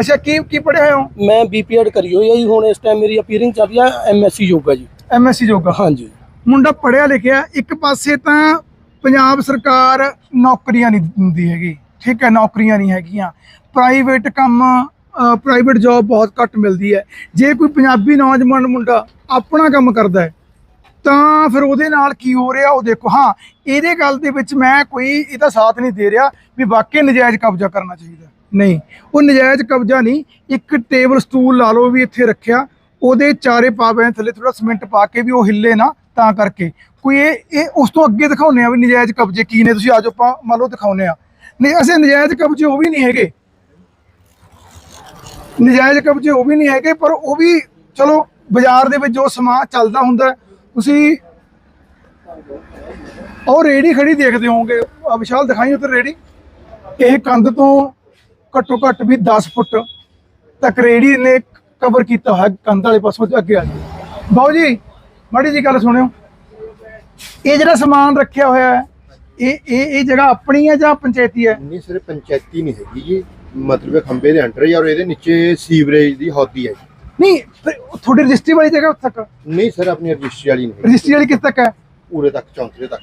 ਅੱਛਾ ਕੀ ਕੀ ਪੜ੍ਹੇ ਹੋਏ ਹੋ? ਮੈਂ ਬੀਪੀਐਡ ਕਰੀ ਹੋਈ ਹੈ ਜੀ ਹੁਣ ਇਸ ਟਾਈਮ ਮੇਰੀ ਅਪੀਅਰਿੰਗ ਚੱਲ ਰਹੀ ਹੈ ਐਮਐਸਸੀ ਯੋਗਾ ਜੀ। ਐਮਐਸਸੀ ਜੋਗਾ ਹਾਂਜੀ। ਮੁੰਡਾ ਪੜਿਆ ਲਿਖਿਆ, ਇੱਕ ਪਾਸੇ ਤਾਂ ਪੰਜਾਬ ਸਰਕਾਰ ਨੌਕਰੀਆਂ ਨਹੀਂ ਦਿੰਦੀ ਹੈਗੀ, ਠੀਕ ਹੈ, ਨੌਕਰੀਆਂ ਨਹੀਂ ਹੈਗੀਆਂ। ਪ੍ਰਾਈਵੇਟ ਕੰਮ ਪ੍ਰਾਈਵੇਟ ਜੌਬ ਬਹੁਤ ਘੱਟ ਮਿਲਦੀ ਹੈ। ਜੇ ਕੋਈ ਪੰਜਾਬੀ ਨੌਜਵਾਨ ਮੁੰਡਾ ਆਪਣਾ ਕੰਮ ਕਰਦਾ ਹੈ, ਤਾਂ ਫਿਰ ਉਹਦੇ ਨਾਲ ਕੀ ਹੋ ਰਿਹਾ, ਉਹ ਦੇਖੋ। ਹਾਂ, ਇਹਦੇ ਗੱਲ ਦੇ ਵਿੱਚ ਮੈਂ ਕੋਈ ਇਹਦਾ ਸਾਥ ਨਹੀਂ ਦੇ ਰਿਹਾ ਵੀ ਵਾਕਈ ਨਜਾਇਜ਼ ਕਬਜ਼ਾ ਕਰਨਾ ਚਾਹੀਦਾ ਨਹੀਂ, ਉਹ ਨਜਾਇਜ਼ ਕਬਜ਼ਾ ਨਹੀਂ, ਇੱਕ ਟੇਬਲ, ਸਟੂਲ ਲਾ ਲਓ ਵੀ ਇੱਥੇ ਰੱਖਿਆ, ਉਹਦੇ ਚਾਰੇ ਪਾਵੇ ਥੱਲੇ ਥੋੜਾ ਸਿਮੈਂਟ ਪਾ ਕੇ ਵੀ ਉਹ ਹਿੱਲੇ ਨਾ ਤਾਂ ਕਰਕੇ। ਕੋਈ ਇਹ ਇਹ ਉਸ ਤੋਂ ਅੱਗੇ ਦਿਖਾਉਂਦੇ ਆ ਵੀ ਨਜਾਇਜ਼ ਕਬਜ਼ੇ ਕੀ ਨੇ, ਤੁਸੀਂ ਆਜੋ ਆਪਾਂ ਮੰਨ ਲਓ ਦਿਖਾਉਂਦੇ ਆ। ਨਹੀਂ, ਅਸੀਂ ਨਜਾਇਜ਼ ਕਬਜ਼ੇ ਉਹ ਵੀ ਨਹੀਂ ਹੈਗੇ। ਨਜਾਇਜ਼ ਕਬਜ਼ੇ ਉਹ ਵੀ ਨਹੀਂ ਹੈਗੇ, ਪਰ ਉਹ ਵੀ ਚਲੋ, ਬਾਜ਼ਾਰ ਦੇ ਵਿੱਚ ਜੋ ਸਮਾਨ ਚੱਲਦਾ ਹੁੰਦਾ, ਤੁਸੀਂ ਉਹ ਰੇੜੀ ਖੜੀ ਦੇਖਦੇ ਹੋਵੋਗੇ। ਆ ਵਿਸ਼ਾਲ ਦਿਖਾਈ ਉੱਧਰ ਰੇੜੀ। ਇਹ ਕੰਧ ਤੋਂ ਘੱਟੋ ਘੱਟ ਵੀ 10 ਫੁੱਟ ਤੱਕ ਰੇੜੀ ਨੇ ਕਵਰ ਕੀਤਾ ਹੋਇਆ, ਕੰਧ ਵਾਲੇ ਪਾਸੋਂ ਅੱਗੇ ਆ ਜੀ ਬਾਊ ਜੀ ਮਾੜੀ ਜੀ ਗੱਲ ਸੁਣਿਓ। ਇਹ ਜਿਹੜਾ ਸਮਾਨ ਰੱਖਿਆ ਹੋਇਆ ਹੈ ਇਹ ਇਹ ਇਹ ਜਗ੍ਹਾ ਆਪਣੀ ਹੈ ਜਾਂ ਪੰਚਾਇਤੀ ਹੈ? ਨਹੀਂ ਸਿਰਫ ਪੰਚਾਇਤੀ ਨਹੀਂ ਹੈਗੀ ਜੀ। ਮਤਲਬ ਇਹ ਖੰਬੇ ਦੇ ਅੰਡਰ ਹੀ ਔਰ ਇਹਦੇ ਨੀਚੇ ਸੀਵਰੇਜ ਦੀ ਹੌਦੀ ਹੈ ਨਹੀਂ ਫਿਰ ਤੁਹਾਡੀ ਰਜਿਸਟਰੀ ਵਾਲੀ ਜਗ੍ਹਾ ਤੱਕ? ਨਹੀਂ ਸਰ ਆਪਣੀ ਰਜਿਸਟਰੀ ਵਾਲੀ ਨਹੀਂ। ਰਜਿਸਟਰੀ ਵਾਲੀ ਕਿੱਥੇ ਤੱਕ ਹੈ? ਪੂਰੇ ਤੱਕ ਚੌਂਤਰੇ ਤੱਕ।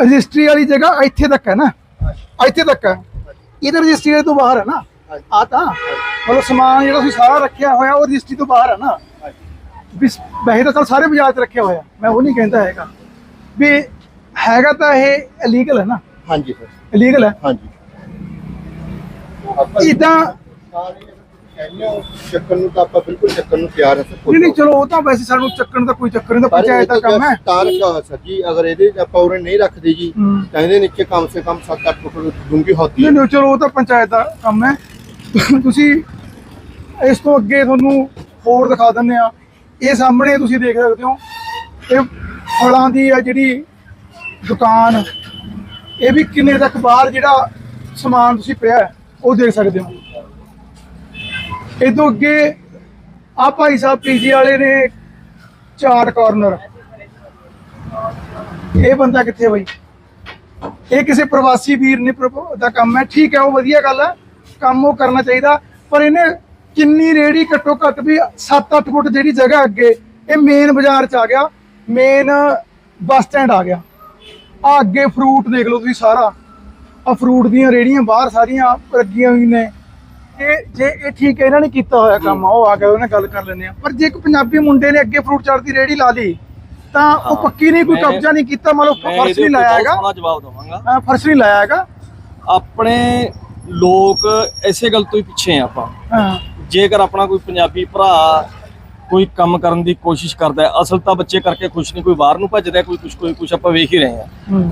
ਰਜਿਸਟਰੀ ਵਾਲੀ ਜਗ੍ਹਾ ਇੱਥੇ ਤੱਕ ਹੈ ਨਾ? ਇੱਥੇ ਤੱਕ ਹੈ। ਇਹਦਾ ਰਜਿਸਟਰੀ ਵਾਲੇ ਤੋਂ ਬਾਹਰ ਹੈ ਨਾ? ਆ ਤਾਂ। ਮਤਲਬ ਸਮਾਨ ਜਿਹੜਾ ਤੁਸੀਂ ਸਾਰਾ ਰੱਖਿਆ ਹੋਇਆ ਉਹ ਰਜਿਸਟਰੀ ਤੋਂ ਬਾਹਰ ਹੈ ਨਾ? ਵੀ ਵੈਸੇ ਤਾਂ ਚੱਲ ਸਾਰੇ ਬਾਜ਼ਾਰ 'ਚ ਰੱਖਿਆ ਹੋਇਆ। ਮੈਂ ਉਹ ਨਹੀਂ ਕਹਿੰਦਾ ਹੈਗਾ। ਵੀ ਹੈਗਾ ਤਾਂ ਇਹ ਇਲੀਗਲ ਹੈ ਨਾ? ਹਾਂਜੀ ਸਰ। ਇਲੀਗਲ ਹੈ? ਹਾਂਜੀ। ਇਦਾਂ ਚੱਕਣ ਨੂੰ ਤਾਂ ਆਪਾਂ ਬਿਲਕੁਲ ਚੱਕਣ ਨੂੰ ਤਿਆਰ ਹਾਂ ਸਰ ਨਹੀਂ ਨਹੀਂ ਚਲੋ ਉਹ ਤਾਂ ਵੈਸੇ ਸਾਨੂੰ ਚੱਕਣ ਦਾ ਕੋਈ ਚੱਕਰ ਨਹੀਂ ਤਾਂ ਪੰਚਾਇਤ ਦਾ ਕੰਮ ਹੈ। ਤਾਂ ਰੱਖਿਆ ਹੋਇਆ ਸਰ ਜੀ ਅਗਰ ਇਹਦੇ ਆਪਾਂ ਉਰੇ ਨਹੀਂ ਰੱਖਦੇ ਜੀ। ਤਾਂ ਇਹਦੇ ਨੀਚੇ ਕਮ ਸੇ ਕਮ 7-8 ਫੁੱਟ ਡੂੰਘੀ ਹੌਦੀ ਨਹੀਂ ਹੈ। ਨਹੀਂ ਚਲੋ ਉਹ ਤਾਂ ਪੰਚਾਇਤ ਦਾ ਕੰਮ ਹੈ। ਤੁਸੀਂ ਇਸ ਤੋਂ ਅੱਗੇ ਤੁਹਾਨੂੰ ਹੋਰ ਦਿਖਾ ਦਿੰਦੇ ਆ ਇਹ ਸਾਹਮਣੇ ਤੁਸੀਂ ਦੇਖ ਸਕਦੇ ਹੋ, ਇਹ ਫਲਾਂ ਦੀ ਆ ਜਿਹੜੀ ਦੁਕਾਨ, ਇਹ ਵੀ ਕਿੰਨੇ ਤੱਕ ਬਾਹਰ ਜਿਹੜਾ ਸਮਾਨ ਤੁਸੀਂ ਪਿਆ ਉਹ ਦੇਖ ਸਕਦੇ ਹੋ। ਇਹ ਤੋਂ ਅੱਗੇ ਆ ਭਾਈ ਸਾਹਿਬ ਪੀਜੀ ਵਾਲੇ ਨੇ ਚਾਟ ਕਾਰਨਰ ਇਹ ਬੰਦਾ ਕਿੱਥੇ ਬਈ? ਇਹ ਕਿਸੇ ਪ੍ਰਵਾਸੀ ਵੀਰ ਨੇ ਦਾ ਕੰਮ ਹੈ। ਠੀਕ ਹੈ, ਉਹ ਵਧੀਆ ਗੱਲ ਹੈ। ਕੰਮ ਉਹ ਕਰਨਾ ਚਾਹੀਦਾ, ਪਰ ਇਹਨੇ ਕਿੰਨੀ ਰੇੜੀ ਘੱਟੋ ਘੱਟ ਵੀ 7-8 ਫੁੱਟ ਜਿਹੜੀ ਜਗ੍ਹਾ ਅੱਗੇ ਇਹ ਮੇਨ ਬਾਜ਼ਾਰ ਚ ਆ ਗਿਆ ਮੇਨ ਬੱਸ ਸਟੈਂਡ ਆ ਗਿਆ। ਆ ਅੱਗੇ ਫਰੂਟ ਦੇਖ ਲਓ ਤੁਸੀਂ ਸਾਰਾ। ਆ ਫਰੂਟ ਦੀਆਂ ਰੇੜੀਆਂ ਬਾਹਰ ਸਾਰੀਆਂ ਲੱਗੀਆਂ ਹੋਈਆਂ ਨੇ। ਇਹ ਜੇ ਇਹ ਠੀਕ ਹੈ ਇਹਨਾਂ ਨੇ ਕੀਤਾ ਹੋਇਆ ਕੰਮ ਉਹ ਆ ਗਿਆ ਉਹਨੇ ਗੱਲ ਕਰ ਲੈਂਦੇ ਆ ਪਰ ਜੇ ਇੱਕ ਪੰਜਾਬੀ ਮੁੰਡੇ ਨੇ ਅੱਗੇ ਫਰੂਟ ਚਾਟ ਦੀ ਰੇੜੀ ਲਾ ਲਈ ਤਾਂ ਉਹ ਪੱਕੀ ਨਹੀਂ ਕੋਈ ਮੈਂ- ਕਬਜ਼ਾ ਨਹੀਂ ਕੀਤਾ ਮਤਲਬ ਮੈਂ ਫਰਸ਼ ਨਹੀਂ ਲਾਇਆ ਹੈਗਾ। ਸੋਹਣਾ ਜਵਾਬ ਦਵਾਂਗਾ। ਫਰਸ਼ ਨਹੀਂ ਲਾਇਆ ਹੈਗਾ। ਆਪਣੇ ਲੋਕ ਐਸੇ ਗੱਲ ਤੋਂ ਹੀ ਪਿੱਛੇ ਆ ਆਪਾਂ। ਹਾਂ। ਜੇਕਰ ਆਪਣਾ ਕੋਈ ਪੰਜਾਬੀ ਭਰਾ ਕੋਈ ਕੰਮ ਕਰਨ ਦੀ ਕੋਸ਼ਿਸ਼ ਕਰਦਾ ਹੈ ਅਸਲ ਤਾਂ ਬੱਚੇ ਕਰਕੇ ਖੁਸ਼ ਨਹੀਂ ਕੋਈ ਬਾਹਰ ਨੂੰ ਭੱਜ ਰਿਹਾ ਕੋਈ ਕੁਝ ਕੋਈ ਕੁਝ ਆਪਾਂ ਵੇਖ ਹੀ ਰਹੇ ਹਾਂ।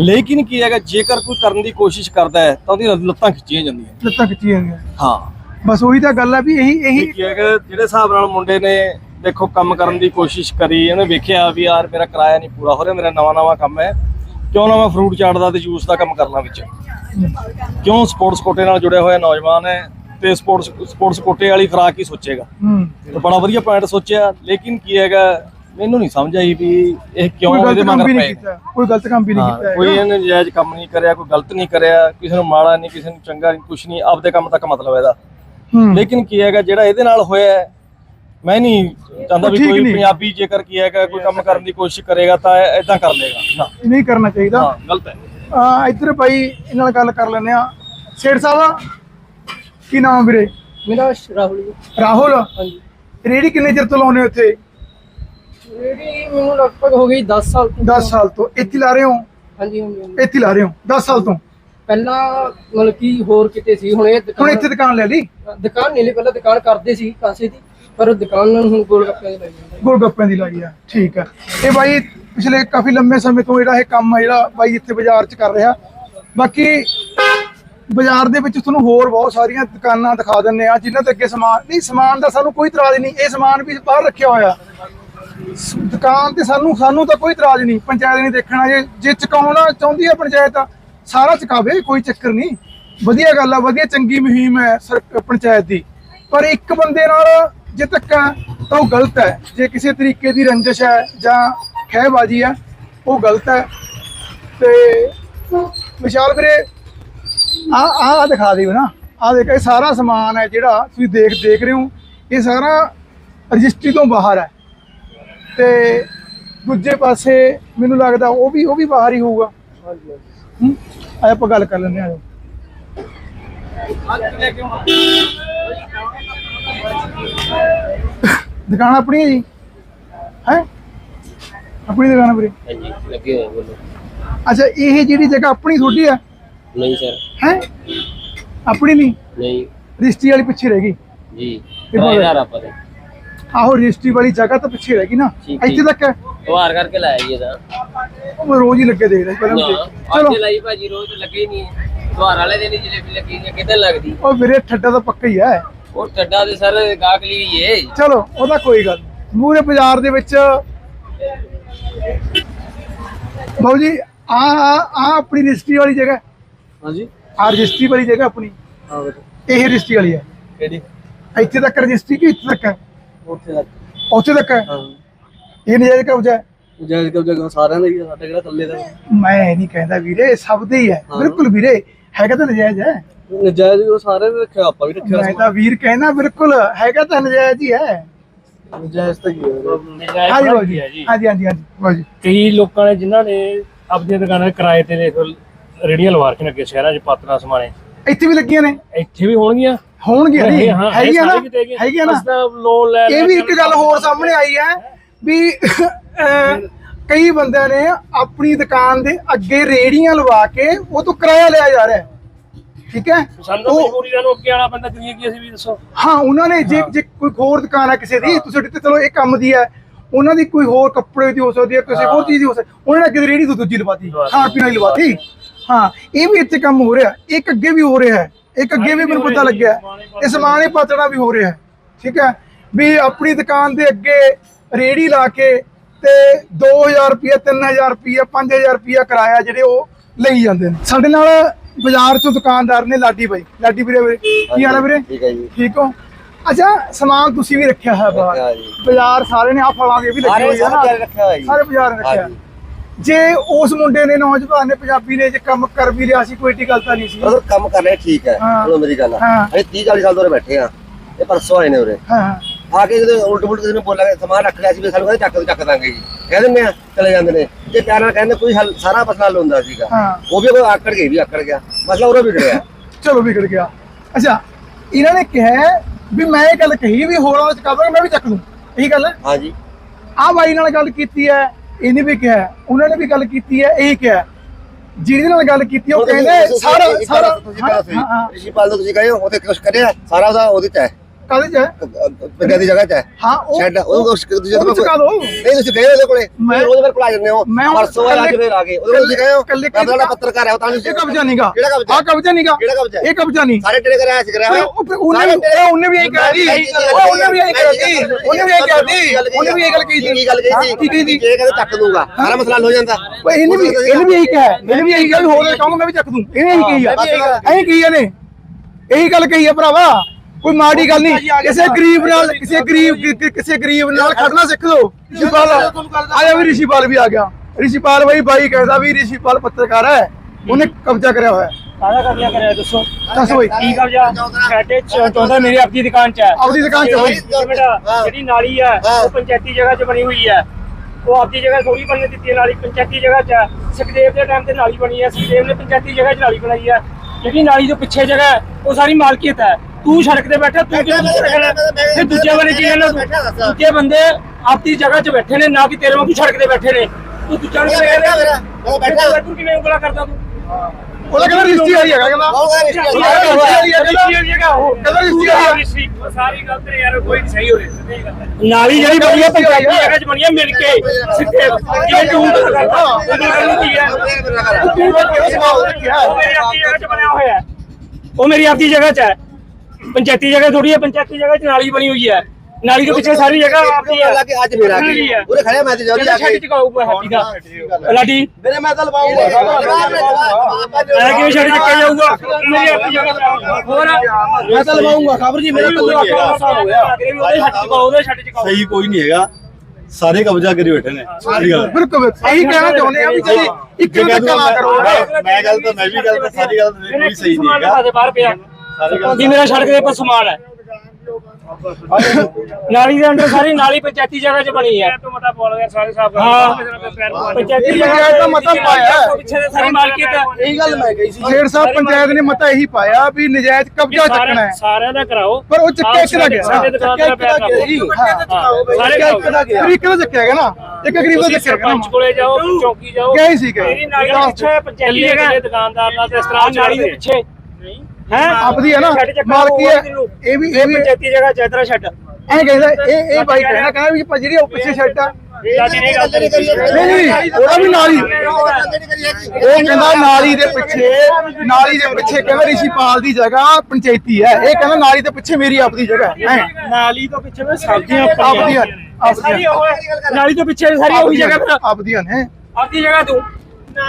ਲੇਕਿਨ ਕੀ ਹੈਗਾ ਜੇਕਰ ਕੋਈ ਕਰਨ ਦੀ ਕੋਸ਼ਿਸ਼ ਕਰਦਾ ਹੈ ਤਾਂ ਉਹਦੀ ਲੱਤਾਂ ਖਿੱਚੀਆਂ ਜਾਂਦੀਆਂ ਲੱਤਾਂ ਖਿੱਚੀਆਂ ਗਈਆਂ ਹਾਂ। ਬਸ ਉਹੀ ਤਾਂ ਗੱਲ ਹੈ ਵੀ ਇਹੀ ਇਹ ਇਹੀ ਕੀ ਹੈਗਾ ਜਿਹੜੇ ਹਿਸਾਬ ਨਾਲ ਮੁੰਡੇ ਨੇ ਦੇਖੋ ਕੰਮ ਕਰਨ ਦੀ ਕੋਸ਼ਿਸ਼ ਕਰੀ ਇਹਨੇ ਵੇਖਿਆ ਵੀ ਯਾਰ ਮੇਰਾ ਕਿਰਾਇਆ ਨਹੀਂ ਪੂਰਾ ਹੋ ਰਿਹਾ ਮੇਰਾ ਨਵਾਂ ਨਵਾਂ ਕੰਮ ਹੈ ਕਿਉਂ ਨਾ ਮੈਂ ਫਰੂਟ ਚਾਟ ਦਾ ਤੇ ਜੂਸ ਦਾ ਕੰਮ ਕਰਨਾ ਵਿੱਚ? ਕਿਉਂ ਸਪੋਰਟਸ ਕੋਟੇ ਨਾਲ ਜੁੜਿਆ ਹੋਇਆ ਨੌਜਵਾਨ ਹੈ ਤੇ ਸਪੋਰਟਸ ਸਪੋਰਟਸ ਕੋਟੇ ਵਾਲੀ ਖੁਰਾਕ ਹੀ ਸੋਚੇਗਾ। ਹੂੰ। ਤੇ ਬੜਾ ਵਧੀਆ ਪੁਆਇੰਟ ਸੋਚਿਆ ਲੇਕਿਨ ਕੀ ਹੈਗਾ ਮੈਨੂੰ ਨਹੀਂ ਸਮਝ ਆਈ ਵੀ ਇਹ ਕਿਉਂ ਇਹਦੇ ਮਗਰ ਪਏ। ਕੋਈ ਗਲਤ ਕੰਮ ਵੀ ਨਹੀਂ ਕੀਤਾ ਕੋਈ। ਇਹਨੇ ਜਾਇਜ਼ ਕੰਮ ਨਹੀਂ ਕਰਿਆ ਕੋਈ ਗਲਤ ਨਹੀਂ ਕਰਿਆ ਕਿਸੇ ਨੂੰ ਮਾੜਾ ਨਹੀਂ ਕਿਸੇ ਨੂੰ ਚੰਗਾ ਨਹੀਂ ਕੁਛ ਨਹੀਂ ਆਪਦੇ ਕੰਮ ਤੱਕ ਮਤਲਬ ਇਹਦਾ। ਲੇਕਿਨ ਕੀ ਹੈਗਾ ਜਿਹੜਾ ਇਹਦੇ ਨਾਲ ਹੋਇਆ ਮੈਂ ਨਹੀਂ ਚਾਹੁੰਦਾ ਵੀ ਕੋਈ। ਪੰਜਾਬੀ ਜੇਕਰ ਕੀ ਹੈਗਾ ਕੋਈ ਕੰਮ ਕਰਨ ਦੀ ਕੋਸ਼ਿਸ਼ ਕਰੇਗਾ ਤਾਂ ਇਦਾਂ ਕਰ ਲੇਗਾ ਨਾ। ਨਹੀਂ ਕਰਨਾ ਚਾਹੀਦਾ। ਹਾਂ ਗਲਤ ਹੈ। ਆ ਇੱਧਰ ਭਾਈ ਇਹਨਾਂ ਨਾਲ ਗੱਲ ਕਰ ਲੈਂਦੇ ਆ ਸੇਠ ਸਾਹਿਬ ਕੀ ਨਾਮ ਵੀਰੇ? ਮੇਰਾ ਰਾਹੁਲ ਜੀ। ਰਾਹੁਲ? ਹਾਂਜੀ। ਰੇੜੀ ਕਿੰਨੇ ਚਿਰ ਤੋਂ ਲਾਉਨੇ ਉੱਥੇ ਜਿਹੜੀ ਮੈਨੂੰ ਲਗਭਗ ਹੋ ਗਈ 10 ਸਾਲ ਤੋਂ। 10 ਸਾਲ ਤੋਂ। ਇੱਥੇ ਲਾ ਰਹੇ ਹੋ? ਹਾਂਜੀ ਹਾਂਜੀ ਇੱਥੇ ਲਾ ਰਹੇ ਹੋ? 10 ਸਾਲ ਤੋਂ? ਪਹਿਲਾਂ ਮਤਲਬ ਕਿ ਹੋਰ ਕਿਤੇ ਸੀ ਹੁਣ ਇਹ ਹੁਣ ਇੱਥੇ ਦੁਕਾਨ ਲੈ ਲਈ? ਦੁਕਾਨ ਨਹੀਂ ਲਈ ਪਹਿਲਾਂ ਦੁਕਾਨ ਕਰਦੇ ਸੀ ਕਾਸੇ ਦੀ ਪਰ ਦੁਕਾਨ ਨੂੰ ਹੁਣ ਗੋਲ ਗੱਪੇ ਦੀ ਲਾਈ ਜਾਂਦੇ। ਗੋਲ ਗੱਪਿਆਂ ਦੀ ਲਾਈ ਆ ਠੀਕ ਹੈ ਇਹ ਬਾਈ ਪਿਛਲੇ ਕਾਫੀ ਲੰਮੇ ਸਮੇਂ ਤੋਂ ਜਿਹੜਾ ਇਹ ਕੰਮ ਹੈ ਜਿਹੜਾ ਬਾਈ ਇੱਥੇ ਬਾਜ਼ਾਰ 'ਚ ਕਰ ਰਿਹਾ। ਬਾਕੀ ਬਾਜ਼ਾਰ ਦੇ ਵਿੱਚ ਤੁਹਾਨੂੰ ਹੋਰ ਬਹੁਤ ਸਾਰੀਆਂ ਦੁਕਾਨਾਂ ਦਿਖਾ ਦਿੰਨੇ ਆ ਜਿਨ੍ਹਾਂ ਤੇ ਅੱਗੇ ਸਮਾਨ, ਨਹੀਂ, ਸਮਾਨ ਦਾ ਸਾਨੂੰ ਕੋਈ ਇਤਰਾਜ਼ ਨਹੀਂ, ਇਹ ਸਮਾਨ ਵੀ ਬਾਹਰ ਰੱਖਿਆ ਹੋਇਆ। ਦੁਕਾਨ ਤੇ ਸਾਨੂੰ ਸਾਨੂੰ ਤਾਂ ਕੋਈ ਇਤਰਾਜ਼ ਨਹੀਂ, ਪੰਚਾਇਤ ਨੇ ਦੇਖਣਾ ਜੇ ਜੇ ਚੁਕਾਉਣਾ ਚਾਹੁੰਦੀ ਹੈ ਪੰਚਾਇਤ, ਸਾਰਾ ਚੁਕਾਵੇ, ਕੋਈ ਚੱਕਰ ਨਹੀਂ। ਵਧੀਆ ਗੱਲ ਆ, ਵਧੀਆ ਚੰਗੀ ਮੁਹਿੰਮ ਹੈ ਸਰ- ਪੰਚਾਇਤ ਦੀ। ਪਰ ਇੱਕ ਬੰਦੇ ਨਾਲ ਜੇ ਧੱਕਾ, ਤਾਂ ਉਹ ਗਲਤ ਹੈ। ਜੇ ਕਿਸੇ ਤਰੀਕੇ ਦੀ ਰੰਜਿਸ਼ ਹੈ ਜਾਂ ਖਹਿਬਾਜ਼ੀ ਹੈ, ਉਹ ਗਲਤ ਹੈ। ਤੇ, ਵਿਸ਼ਾਲ ਵੀਰੇ ਆ ਆ ਦਿਖਾ ਦਿਓ ਨਾ। ਆ ਦੇਖ ਇਹ ਸਾਰਾ ਸਮਾਨ ਹੈ ਜਿਹੜਾ ਤੁਸੀਂ ਦੇਖ ਦੇਖ ਰਹੇ ਹੋ। ਇਹ ਸਾਰਾ ਰਜਿਸਟਰੀ ਤੋਂ ਬਾਹਰ ਹੈ। ਤੇ ਦੂਜੇ ਪਾਸੇ ਮੈਨੂੰ ਲੱਗਦਾ ਉਹ ਵੀ ਉਹ ਵੀ ਬਾਹਰ ਹੀ ਹੋਊਗਾ। ਹੂੰ ਆ ਆਪਾਂ ਗੱਲ ਕਰ ਲੈਂਦੇ ਆ ਦੁਕਾਨ ਆਪਣੀ ਹੈ ਜੀ? ਹੈ? ਆਪਣੀ ਦੁਕਾਨ ਹੈ ਵੀਰੇ ਹਾਂਜੀ ਲੱਗੇ ਹੋਏ ਬੋਲੋ। ਅੱਛਾ ਇਹ ਜਿਹੜੀ ਜਗ੍ਹਾ ਆਪਣੀ ਤੁਹਾਡੀ ਹੈ? ਨਹੀਂ ਸਰ। ਹੈ? ਆਪਣੀ ਨਹੀਂ? ਨਹੀਂ। ਰਜਿਸਟਰੀ ਵਾਲੀ ਪਿੱਛੇ ਰਹਿ ਗਈ। ਜੀ। ਕਿਰਾਏਦਾਰ ਆਪਾਂ ਦੇ। ਆਹੋ ਰਜਿਸਟਰੀ ਵਾਲੀ ਜਗ੍ਹਾ ਤਾਂ ਪਿੱਛੇ ਰਹਿ ਗਈ ਨਾ। ਠੀਕ, ਇੱਥੇ ਠੀਕ। ਤੱਕ ਹੈ? ਵਾਰ ਕਰਕੇ ਲਾਇਆ ਜੀ ਇਹਦਾ ਉਹ ਮੈਂ ਰੋਜ਼ ਹੀ ਲੱਗੇ ਦੇਖਦਾ ਸੀ ਪਹਿਲਾਂ ਨਾ ਵੀ ਦੇਖ- ਚਲੋ। ਅੱਜ ਲਾਈ ਭਾਜੀ ਰੋਜ਼ ਲੱਗੇ ਹੀ ਨਹੀਂ। ਦੁਆਰ ਵਾਲੇ ਦਿਨ ਹੀ ਜਲੇਬੀ ਲੱਗੀ ਸੀ ਕਿੱਦਾਂ ਲੱਗਦੀ। ਉਹ ਵੀਰੇ ਠੱਡਾ ਤਾਂ ਪੱਕਾ ਹੀ ਹੈ। ਉਹ ਟੱਡਾ ਦੇ ਸਰ ਗਾਹਕ ਲਈ ਵੀ ਏ। ਚਲੋ ਉਹਦਾ ਕੋਈ ਗੱਲ ਮੂਰੇ ਬਾਜ਼ਾਰ ਦੇ ਵਿੱਚ ਬਾਬੂ ਜੀ ਆ ਆ ਆਪਣੀ ਰਜਿਸਟਰੀ ਵਾਲੀ ਜਗ੍ਹਾ। ਹਾਂਜੀ। ਆ ਰਜਿਸਟਰੀ ਵਾਲੀ ਜਗ੍ਹਾ ਆਪਣੀ। ਹਾਂ ਬੇਟਾ ਇਹ ਰਜਿਸਟਰੀ ਵਾਲੀ ਹੈ। ਕਿਹੜੀ? ਇੱਥੇ ਤੱਕ ਰਜਿਸਟਰੀ ਕਿ ਇੱਥੇ ਤੱਕ ਹੈ? ਉੱਥੇ ਤੱਕ। ਉੱਥੇ ਤੱਕ ਹੈ? ਹਾਂ। ਇਹ ਨਜਾਇਜ਼ ਕਬਜ਼ਾ ਹੈ? ਜਾਇਜ਼ ਕਬਜ਼ਾ ਸਾਰਿਆਂ ਦਾ ਹੀ ਆ, ਸਾਡਾ ਕਿਹੜਾ ਇਕੱਲੇ ਦਾ ਮੈਂ ਇਹ ਨਹੀਂ ਕਹਿੰਦਾ ਵੀਰੇ ਸਭ ਦੇ ਹੀ ਹੈ। ਹਾਂ। ਬਿਲਕੁਲ ਵੀਰੇ ਹੈਗਾ ਤਾਂ ਨਜਾਇਜ਼ ਹੈ। ਨਜਾਇਜ਼ ਉਹ ਸਾਰਿਆਂ ਨੇ ਰੱਖਿਆ ਆਪਾਂ ਵੀ ਰੱਖਿਆ ਮੈਂ ਤਾਂ ਵੀਰ ਕਹਿਣਾ ਬਿਲਕੁਲ ਹੈਗਾ ਤਾਂ ਨਜਾਇਜ਼ ਹੀ ਹੈ। ਨਜਾਇਜ਼ ਤਾਂ ਕੀ ਹੈ। ਹਾਂਜੀ ਹਾਂਜੀ ਹਾਂਜੀ ਕਈ ਲੋਕਾਂ ਨੇ ਜਿਨ੍ਹਾਂ ਨੇ ਆਪਣੀਆਂ ਦੁਕਾਨਾਂ ਕਿਰਾਏ ਤੇ ਦੇਖ ਰੇੜੀਆਂ ਲਵਾ ਰੱਖੀਆਂ ਅੱਗੇ ਸ਼ਹਿਰਾਂ 'ਚ ਪਾਤਨਾ ਸਮਾਣੇ ਇੱਥੇ ਵੀ ਲੱਗੀਆਂ ਨੇ? ਇੱਥੇ ਵੀ ਹੋਣਗੀਆਂ। ਹੋਣਗੀਆਂ ਨਹੀਂ ਹਾਂ, ਇਹ ਹੈਗੀਆਂ ਨਾ? ਸਾਰੇ ਕਿਤੇ ਹੈਗੀਆਂ। ਹੈਗੀਆਂ ਨਾ? ਅਸੀਂ ਲੋਨ ਲੈ ਇਹ ਵੀ ਇੱਕ ਗੱਲ ਹੋਰ ਸਾਹਮਣੇ ਆਈ ਹੈ ਵੀ ਅਹ, ਕਈ ਬੰਦਿਆਂ ਨੇ ਆਪਣੀ ਦੁਕਾਨ ਦੇ ਅੱਗੇ ਰੇੜੀਆਂ ਲਵਾ ਕੇ ਉਹ ਤੋਂ ਕਿਰਾਇਆ ਲਿਆ ਜਾ ਰਿਹਾ ਹੈ। ਠੀਕ ਹੈ? ਸਾਨੂੰ ਉਹ- ਮਜਬੂਰੀ ਨਾਲ ਅੱਗੇ ਵਾਲਾ ਬੰਦਾ ਕਰੀਏ ਕੀ ਅਸੀਂ ਵੀ ਦੱਸੋ? ਹਾਂ ਉਹਨਾਂ ਨੇ ਜੇ ਜੇ ਕੋਈ ਹੋਰ ਦੁਕਾਨ ਹੈ ਕਿਸੇ ਦੀ ਤੁਸੀਂ ਤੇ ਚਲੋ ਇਹ ਕੰਮ ਦੀ ਹੈ। ਉਹਨਾਂ ਦੀ ਕੋਈ ਹੋਰ ਕੱਪੜੇ ਦੀ ਹੋ ਸਕਦੀ ਹੈ ਕਿਸੇ ਹੋਰ ਚੀਜ਼ ਦੀ ਹੋ ਸਕਦੀ ਉਹਨਾਂ ਨੇ ਅੱਗੇ ਰੇੜੀ ਤੋਂ ਦੂਜੀ ਲਵਾਤੀ। ਖਾਣ ਪੀਣ ਵਾਲੀ ਲਵਾਤੀ। ਹਾਂ ਇਹ ਵੀ ਇੱਥੇ ਕੰਮ ਹੋ ਰਿਹਾ। ਇੱਕ ਅੱਗੇ ਵੀ ਹੋ ਰਿਹਾ ਹੈ। ਇੱਕ ਅੱਗੇ ਵੀ ਮੈਨੂੰ ਪਤਾ ਲੱਗਿਆ ਇਹ ਸਮਾਨ ਹੀ ਪਾਤਣਾ ਵੀ ਹੋ ਰਿਹਾ ਹੈ। ਠੀਕ ਹੈ? ਵੀ ਆਪਣੀ ਦੁਕਾਨ ਦੇ ਅੱਗੇ ਰੇੜੀ ਲਾ ਕੇ ਤੇ 2000 ਰੁਪਏ 3000 ਰੁਪਏ 5000 ਰੁਪਏ ਕਿਰਾਇਆ ਜਿਹੜੇ ਉਹ ਲਈ ਜਾਂਦੇ ਨੇ। ਸਾਡੇ ਨਾਲ ਬਾਜ਼ਾਰ ਚੋਂ ਦੁਕਾਨਦਾਰ ਨੇ ਲਾਡੀ ਬਾਈ। ਲਾਡੀ ਵੀਰੇ ਵੀਰੇ ਕੀ ਹਾਲ ਹੈ ਵੀਰੇ? ਠੀਕ ਹੈ ਜੀ। ਠੀਕ ਹੋ? ਅੱਛਾ ਸਮਾਨ ਤੁਸੀਂ ਵੀ ਰੱਖਿਆ ਹੈ ਬਾਹਰ। ਬਾਜ਼ਾਰ ਸਾਰੇ ਨੇ ਆ ਫਲਾਂ ਦੇ ਵੀ ਲੱਗੇ ਹੋਏ ਆ ਨਾ। ਸਾਰੇ ਰੱਖਿਆ ਹੋਇਆ ਜੀ। ਸਾਰੇ ਬਾਜ਼ਾਰ ਨੇ ਰੱਖਿਆ। ਹਾਂਜੀ। ਜੇ ਉਸ ਮੁੰਡੇ ਨੇ ਨੌਜਵਾਨ ਨੇ ਪੰਜਾਬੀ ਨੇ ਜੇ ਕੰਮ ਕਰ ਵੀ ਲਿਆ ਸੀ ਕੋਈ ਏਡੀ ਗੱਲ ਤਾਂ ਨਹੀਂ ਸੀ। ਉਹ ਕੰਮ ਕਰ ਰਹੇ ਠੀਕ ਹੈ ਹਾਂ। ਚਲੋ ਮੇਰੀ ਗੱਲ। ਹਾਂ। ਅਸੀਂ 30 40 ਸਾਲ ਤੋਂ ਉਰੇ ਬੈਠੇ ਆ ਇਹ ਪਰਸੋਂ ਆਏ ਨੇ ਉਰੇ। ਹਾਂ ਹਾਂ। ਆ ਕੇ ਜਦੋਂ ਉਲਟ ਪੁਲਟ ਕਿਸੇ ਨੂੰ ਬੋਲਾਂਗੇ ਸਮਾਨ ਰੱਖ ਲਿਆ ਸੀ ਵੀ ਸਾਨੂੰ ਕਹਿੰਦੇ ਚੱਕ ਚੱਕ ਦਾਂਗੇ ਜੀ। ਕਹਿ ਦਿੰਦੇ ਆ ਚਲੇ ਜਾਂਦੇ ਨੇ। ਜੇ ਪਿਆਰ ਨਾਲ ਕਹਿੰਦੇ ਕੋਈ ਹੱਲ ਸਾਰਾ ਮਸਲਾ ਹੱਲ ਹੁੰਦਾ ਸੀਗਾ। ਹਾਂ। ਉਹ ਵੀ ਕੋਈ ਆਕੜ ਗਈ ਵੀ ਆਕੜ ਗਿਆ। ਮਸਲਾ ਉਰੇ ਵਿਗੜਿਆ। ਚਲੋ ਵਿਗੜ ਗਿਆ। ਅੱਛਾ ਇਹਨਾਂ ਨੇ ਕਿਹਾ ਵੀ ਮੈਂ ਇਹ ਗੱਲ ਕਹੀ ਵੀ ਹੋਰਾਂ ਵਿੱਚ ਕਰ ਦਾਂਗਾ ਮੈਂ ਵੀ ਚੱਕ ਦੂੰ ਇਹੀ ਗੱਲ ਹੈ? ਹਾਂਜੀ। ਆ ਬਾਈ ਨਾਲ ਗੱਲ ਕੀਤੀ ਹੈ ਇਹਨੇ ਵੀ ਕਿਹਾ ਉਹਨਾਂ ਨੇ ਵੀ ਗੱਲ ਕੀਤੀ ਹੈ ਇਹੀ ਕਿਹਾ ਜਿਹਦੇ ਨਾਲ ਗੱਲ ਕੀਤੀ ਉਹ ਕਹਿੰਦੇ ਸਾਰਾ ਸਾਰਾ ਤੁਸੀਂ ਪਹਿਲਾਂ ਸੀ ਹਾਂ ਹਾਂ। ਰਿਸ਼ੀਪਾਲ ਤੋਂ ਤੁਸੀਂ ਗਏ ਹੋ ਉਹਦੇ ਕੁਝ ਕਰਿਆ ਸਾਰਾ ਉਹਦਾ ਉਹਦੇ ਚ ਹੈ। ਕਾਹਦੇ ਚ ਹੈ? ਦੀ ਜਗ੍ਹਾ ਚ ਹੈ। ਹਾਂ ਉਹ ਸ਼ੈਡ ਉਹ ਉਸ ਵੀ ਚੁਕਾ ਦਿਓ। ਨਹੀਂ ਤੁਸੀਂ ਗਏ ਉਹਦੇ ਕੋਲੇ। ਮੈਂ- ਮੈਂ ਉਹਦੇ ਕੋਲ ਭੁਲਾ ਜਾਂਦੇ ਹੋ। ਮੈਂ ਹੁਣ ਪਰਸੋਂ ਆ ਕੇ ਫੇਰ ਆ ਗਏ। ਉਹਦੇ ਕੋਲ ਤੁਸੀਂ ਗਏ ਹੋ। ਕੱਲੇ- ਤੁਹਾਡਾ ਪੱਤਰਕਾਰ ਹੈ ਤਾਂ ਨਹੀਂ ਇਹ ਕਬਜ਼ਾ ਨਹੀਂਗਾ ਕਿਹੜਾ ਕਬਜ਼ਾ ਆ ਕਬਜ਼ਾ ਨਹੀਂਗਾ ਕਿਹੜਾ ਕਬਜ਼ਾ ਇਹ ਕਬਜ਼ਾ ਨਹੀਂ ਸਾਰੇ ਟੇੜੇ ਕਰਾਇਆ ਸੀ ਕਰਾਇਆ ਹੋਇਆ। ਉਹ ਫਿਰ ਉਹਨੇ ਵੀ ਉਹ ਉਹਨੇ ਵੀ ਇਹ ਕਿਹਾ ਜੀ ਉਹ ਉਹਨੇ ਵੀ ਇਹ ਕਿਹਾ ਜੀ ਉਹਨੇ ਵੀ ਇਹ ਕਿਹਾ ਜੀ ਉਹਨੇ ਵੀ ਇਹ ਗੱਲ ਕਹੀ ਸੀ। ਕੀ ਗੱਲ ਕਹੀ ਸੀ? ਕੀ ਕਹੀ ਸੀ ਜੇ। ਕਹਿੰਦੇ ਚੱਕ ਦੂੰਗਾ ਸਾਰਾ ਮਸਲਾ ਹੱਲ ਹੋ ਜਾਂਦਾ। ਉਹ ਇਹਨੇ ਵੀ ਇਹਨੇ ਵੀ ਇਹੀ ਕਿਹਾ। ਇਹਨੇ ਵੀ ਇਹੀ ਕਿਹਾ ਵੀ ਹੋਰ ਕਹੂੰਗਾ ਵੀ ਚੱਕ ਦੂੰ। ਇਹਨੇ ਇਹੀ ਕਹੀ ਆ। ਐਂ ਕਹੀ। ਇਹਨੇ ਇਹੀ ਗੱਲ ਕਹੀ ਆ ਭਰਾਵਾ। ਕੋਈ ਮਾੜੀ ਗੱਲ ਨਹੀਂ। ਕਿਸੇ ਗਰੀਬ ਨਾਲ ਕਿਸੇ ਗਰੀਬ ਕਿਸੇ ਗਰੀਬ ਨਾਲ ਖੜਨਾ ਸਿੱਖ ਲਓ। ਰਿਸ਼ੀਪਾਲ ਆਇਆ ਵੀ ਰਿਸ਼ੀਪਾਲ ਵੀ ਆ ਗਿਆ। ਰਿਸ਼ੀਪਾਲ ਬਾਈ ਬਾਈ ਕਹਿੰਦਾ ਵੀ ਰਿਸ਼ੀਪਾਲ ਪੱਤਰਕਾਰ ਹੈ। ਉਹਨੇ ਕਬਜ਼ਾ ਕਰਿਆ ਹੋਇਆ ਹੈ। ਕਾਹਦਾ ਕਬਜ਼ਾ ਕਰਿਆ ਦੱਸੋ? ਦੱਸ ਬਈ। ਕੀ ਕਬਜ਼ਾ? ਸਾਡੇ ਚੌਂਦਾ ਮੇਰੀ ਆਪਣੀ ਦੁਕਾਨ 'ਚ ਹੈ। ਆਪਦੀ ਦੁਕਾਨ ਚ ਬੇਟਾ ਜਿਹੜੀ ਨਾਲੀ ਹੈ ਉਹ ਪੰਚਾਇਤੀ ਜਗ੍ਹਾ 'ਚ ਬਣੀ ਹੋਈ ਹੈ। ਉਹ ਆਪਦੀ ਜਗ੍ਹਾ ਥੋੜੀ ਬਣਨ ਦਿੱਤੀ ਹੈ ਨਾਲੀ ਪੰਚਾਇਤੀ ਜਗ੍ਹਾ 'ਚ ਹੈ। ਸੁਖਦੇਵ ਦੇ ਟਾਈਮ ਤੇ ਨਾਲੀ ਬਣੀ ਹੈ। ਸੁਖਦੇਵ ਨੇ ਪੰਚਾਇਤੀ ਜਗ੍ਹਾ 'ਚ ਨਾਲੀ ਬਣਾਈ ਹੈ। ਜਿਹੜੀ ਨਾਲੀ ਤੋਂ ਪਿੱਛੇ ਜਗ੍ਹਾ ਉਹ ਸਾਰੀ ਮਾਲਕੀਅਤ ਹੈ। ਤੂੰ ਸੜਕ ਤੇ ਬੈਠਾ ਤੂੰ ਕਿਉਂ ਰੱਖਣਾ ਤੇ ਦੂਜੇ ਬਾਰੇ ਕੀ ਤੂੰ? ਦੂਜੇ ਬੰਦੇ ਆਪਦੀ ਜਗ੍ਹਾ 'ਚ ਬੈਠੇ ਨੇ ਨਾ ਕਿ ਤੇਰੇ ਵਾਂਗੂ ਸੜਕ ਤੇ ਬੈਠੇ ਨੇ। ਤੂੰ ਦੂਜਾ ਨੂੰ ਬੈਠਾ ਮੇਰਾ, ਉਹ ਬੈਠਾ। ਤੂੰ ਕਿਵੇਂ ਉਂਗਲਾ ਕਰਦਾ ਤੂੰ? ਉਹਦਾ ਕਹਿੰਦਾ ਰਿਸ਼ਤੇਦਾਰੀ ਹੈਗਾ ਕਹਿੰਦਾ। ਉਹ ਕਹਿੰਦਾ ਰਿਸ਼ਤੇਦਾਰੀ ਹੈਗਾ। ਰਿਸ਼ੀ ਜਗ੍ਹਾ ਉਹ। ਕਹਿੰਦਾ ਰਿਸ਼ਤੇਦਾਰੀ ਹੈਗਾ। ਰਿਸ਼ੀ ਸਾਰੀ ਗੱਲ ਤੇ ਯਾਰ ਕੋਈ ਨਹੀਂ ਸਹੀ ਹੋ ਰਹੀ। ਨਾਲੀ ਜਿਹੜੀ ਬਣੀ ਹੈ ਪੰਚਾਇਤੀ ਜਗ੍ਹਾ 'ਚ ਬਣੀ ਹੈ ਮਿਲ ਕੇ। ਸਿੱਧੇ ਜਿਵੇਂ ਤੂੰ ਕਰਦਾ? ਉਹਦੀ ਗੱਲ ਕੀ ਹੈ ਤੂੰ ਤਾਂ ਕਿਹੜਾ ਸਵਾਲ ਉਹ ਮੇਰੀ ਆਪਣੀ ਜਗ੍ਹਾ 'ਚ ਬਣਿਆ ਹੋਇਆ ਉਹ ਮੇਰੀ ਆਪਣੀ ਜਗ੍ਹਾ 'ਚ ਹੈ। ਪੰਚਾਇਤੀ ਜਗ੍ਹਾ ਥੋੜੀ ਹੈ ਪੰਚਾਇਤੀ ਜਗ੍ਹਾ 'ਚ ਨਾਲੀ ਬਣੀ ਹੋਈ ਹੈ। ਨਾਲੀ ਦੇ ਪਿੱਛੇ ਸਾਰੀ ਜਗ੍ਹਾ ਆਪਣੀ ਹੈ। ਲੱਗੇ ਅੱਜ ਮੇਰਾ ਹੈ। ਉਹਨੇ ਖੜਿਆ ਮੈਂ ਤੇ ਜੋਰੀ ਆ ਛੱਡ ਕੇ ਚੁਕਾਊ ਮੈਂ ਹੈਪੀ ਦਾ। ਲਾਡੀ। ਮੇਰੇ ਮੈਂ ਤਾਂ ਲਵਾਉਂਗਾ ਐ ਕਿਵੇਂ ਛੱਡ ਚੁੱਕਿਆ ਜਾਊਗਾ? ਮੇਰੀ ਆਪਣੀ ਜਗ੍ਹਾ ਤੇ ਹੋਰ? ਮੈਂ ਤਾਂ ਲਵਾਉਂਗਾ ਖਬਰ ਜੀ ਮੇਰਾ ਹੋਇਆ। ਉਹਦੇ ਛੱਡ ਚੁਕਾਓ ਸਹੀ ਕੋਈ ਨਹੀਂ ਹੈਗਾ। ਸਾਰੇ ਕਬਜ਼ਾ ਕਰੀ ਬੈਠੇ ਨੇ। ਸਾਰੀ ਗੱਲ ਬਿਲਕੁਲ ਇਹੀ ਕਹਿਣਾ ਚਾਹੁੰਦੇ ਆ ਵੀ ਜਿਹੜੀ ਇੱਕ ਨਾ ਕਰੋ। ਮੈਂ ਗੱਲ ਤਾਂ ਮੈਂ ਵੀ ਗੱਲ ਤਾਂ ਸਾਰੀ ਗੱਲ ਕੋਈ ਸਹੀ ਨਹੀਂ ਹੈਗਾ। ਬਾਹਰ ਪਿਆ। ਜੀ ਮੇਰਾ ਸੜਕ ਦੇ ਉੱਪਰ ਸਮਾਨ ਹੈ। ਨਾਲੀ ਦੇ ਅੰਦਰ ਸਾਰੀ ਨਾਲੀ ਪੰਚਾਇਤੀ ਜਗ੍ਹਾ 'ਚ ਬਣੀ ਹੈ। ਤੂੰ ਮਤਾ ਬੋਲ ਗਿਆ ਸਾਰੇ ਸਾਹਿਬ ਹਾਂ। ਪੰਚਾਇਤੀ ਜਗ੍ਹਾ ਦਾ ਮਤਾ ਪਾਇਆ ਹੈ। ਪਿੱਛੇ ਦੇ ਸਾਰੀ ਮਾਲਕੀਅਤ ਹੈ। ਇਹੀ ਗੱਲ ਮੈਂ ਕਹੀ ਸੀ ਸ਼ੇਰ ਸਾਹਿਬ ਪੰਚਾਇਤ ਨੇ ਮਤਾ ਇਹੀ ਪਾਇਆ ਵੀ ਨਜਾਇਜ਼ ਕਬਜ਼ਾ ਚੱਕਣਾ ਹੈ। ਸਾਰਿਆਂ ਦਾ ਕਰਾਓ। ਪਰ ਉਹ ਚੱਕਿਆ ਇੱਕ ਦਾ ਗਿਆ? ਸਾਡੇ ਦੁਕਾਨ ਦਾ ਪਿਆ ਜੀ? ਸਾਰੇ ਚੱਕਿਆ ਗਿਆ? ਇੱਕ ਦਾ ਚੱਕਿਆ ਗਿਆ ਨਾ? ਇੱਕ ਗਰੀਬ ਦਾ ਚੱਕਿਆ ਗਿਆ ਨਾ? ਕੋਲੇ ਜਾਓ ਚੌਕੀ ਜਾਓ। ਗਏ ਸੀ ਗਏ। ਮੇਰੀ ਨਾਲੀ ਦੇ ਪਿੱਛੇ ਪੰਚਾਇਤੀ ਜਗ੍ਹਾ ਦੁਕਾਨਦਾਰ ਨਾਲ ਤੇ ਇਸ ਤਰ੍ਹਾਂ ਨਾਲੀ ਦੇ ਪਿੱਛੇ ਹੈ? ਆਪਦੀ ਹੈ ਨਾ? ਮਾਲਕੀ ਹੈ? ਇਹ ਵੀ ਇਹ ਵੀ ਪੰਚਾਇਤੀ ਜਗ੍ਹਾ ਚੈਤਰਾ ਛੱਡ। ਐ ਕਹਿੰਦਾ ਇਹ ਇਹ ਬਾਈ ਕਹਿਣਾ ਕਹਿੰਦਾ ਵੀ ਜਿਹੜੀ ਉਹ ਪਿੱਛੇ ਛੱਡ ਆ। ਉਹਦਾ ਵੀ ਨਾਲ ਹੀ। ਉਹ ਕਹਿੰਦਾ ਨਾਲੀ ਦੇ ਪਿੱਛੇ ਨਾਲੀ ਦੇ ਪਿੱਛੇ ਕਹਿੰਦਾ ਰਿਸ਼ੀਪਾਲ ਦੀ ਜਗ੍ਹਾ ਪੰਚਾਇਤੀ ਹੈ। ਇਹ ਕਹਿੰਦਾ ਨਾਲੀ ਦੇ ਪਿੱਛੇ ਮੇਰੀ ਆਪਦੀ ਜਗ੍ਹਾ ਹੈ। ਹੈਂ। ਨਾਲੀ ਤੋਂ ਪਿੱਛੇ ਮੈਂ ਸਬਜ਼ੀਆਂ ਆਪਦੀਆਂ ਹੈ। ਨਾਲੀ ਤੋਂ ਪਿੱਛੇ ਸਾਰੀ ਉਹੀ ਜਗ੍ਹਾ। ਆਪਦੀਆਂ ਨੇ। ਆਪਦੀ ਜਗ੍ਹਾ ਤੂੰ।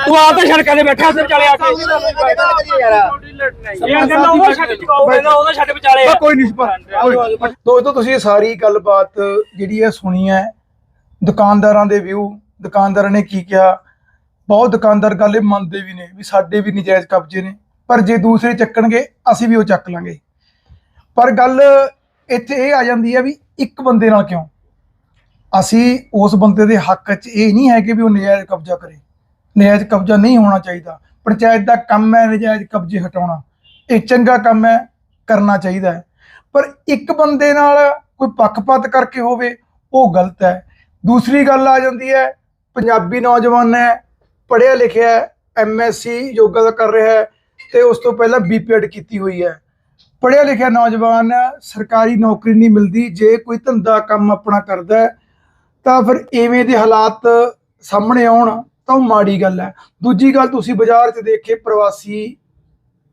ਤੂੰ ਆਪ ਤਾਂ ਸੜਕਾਂ ਤੇ ਬੈਠਾ ਤੇ ਚਲੇ ਆ ਕੇ ਇਹ ਕਹਿੰਦਾ ਉਹ ਛੱਡ ਚੁਕਾਓ ਕਹਿੰਦਾ ਉਹਦਾ ਛੱਡ ਵਿਚਾਲੇ ਆ। ਕੋਈ ਨਹੀਂ ਕੋਈ ਦੋਸਤੋ ਤੁਸੀਂ ਇਹ ਸਾਰੀ ਗੱਲਬਾਤ ਜਿਹੜੀ ਹੈ ਸੁਣੀ ਹੈ। ਦੁਕਾਨਦਾਰਾਂ ਦੇ ਵਿਊ ਦੁਕਾਨਦਾਰਾਂ ਨੇ ਕੀ ਕਿਹਾ? ਬਹੁਤ ਦੁਕਾਨਦਾਰ ਗੱਲ ਇਹ ਮੰਨਦੇ ਵੀ ਨੇ ਵੀ ਸਾਡੇ ਵੀ ਨਜਾਇਜ਼ ਕਬਜ਼ੇ ਨੇ। ਪਰ ਜੇ ਦੂਸਰੇ ਚੱਕਣਗੇ ਅਸੀਂ ਵੀ ਉਹ ਚੱਕ ਲਾਂਗੇ। ਪਰ ਗੱਲ ਇੱਥੇ ਇਹ ਆ ਜਾਂਦੀ ਹੈ ਵੀ ਇੱਕ ਬੰਦੇ ਨਾਲ ਕਿਉਂ? ਅਸੀਂ ਉਸ ਬੰਦੇ ਦੇ ਹੱਕ 'ਚ ਇਹ ਨਹੀਂ ਹੈ ਕਿ ਵੀ ਉਹ ਨਜਾਇਜ਼ ਕਬਜ਼ਾ ਕਰੇ। ਨਜਾਇਜ਼ ਕਬਜ਼ਾ ਨਹੀਂ ਹੋਣਾ ਚਾਹੀਦਾ। ਪੰਚਾਇਤ ਦਾ ਕੰਮ ਹੈ ਨਜਾਇਜ਼ ਕਬਜ਼ੇ ਹਟਾਉਣਾ। ਇਹ ਚੰਗਾ ਕੰਮ ਹੈ, ਕਰਨਾ ਚਾਹੀਦਾ ਹੈ। ਪਰ ਇੱਕ ਬੰਦੇ ਨਾਲ ਕੋਈ ਪੱਖਪਾਤ ਕਰਕੇ ਹੋਵੇ, ਉਹ ਗਲਤ ਹੈ। ਦੂਸਰੀ ਗੱਲ ਆ ਜਾਂਦੀ ਹੈ, ਪੰਜਾਬੀ ਨੌਜਵਾਨ ਹੈ, ਪੜ੍ਹਿਆ ਲਿਖਿਆ ਹੈ ਐਮਐਸਸੀ ਯੋਗਾ ਦਾ ਕਰ ਰਿਹਾ ਹੈ ਤੇ ਉਸ ਤੋਂ ਪਹਿਲਾਂ ਬੀਪੀਐਡ ਕੀਤੀ ਹੋਈ ਹੈ। ਪੜ੍ਹਿਆ ਲਿਖਿਆ ਨੌਜਵਾਨ ਸਰਕਾਰੀ ਨੌਕਰੀ ਨਹੀਂ ਮਿਲਦੀ, ਜੇ ਕੋਈ ਧੰਦਾ ਕੰਮ ਆਪਣਾ ਕਰਦਾ ਤਾਂ ਫਿਰ ਐਵੇਂ ਦੇ ਹਾਲਾਤ ਸਾਹਮਣੇ ਆਉਣ। ਤਾਂ ਉਹ ਮਾੜੀ ਗੱਲ ਹੈ। ਦੂਜੀ ਗੱਲ ਤੁਸੀਂ ਬਾਜ਼ਾਰ 'ਚ ਦੇਖੇ ਪ੍ਰਵਾਸੀ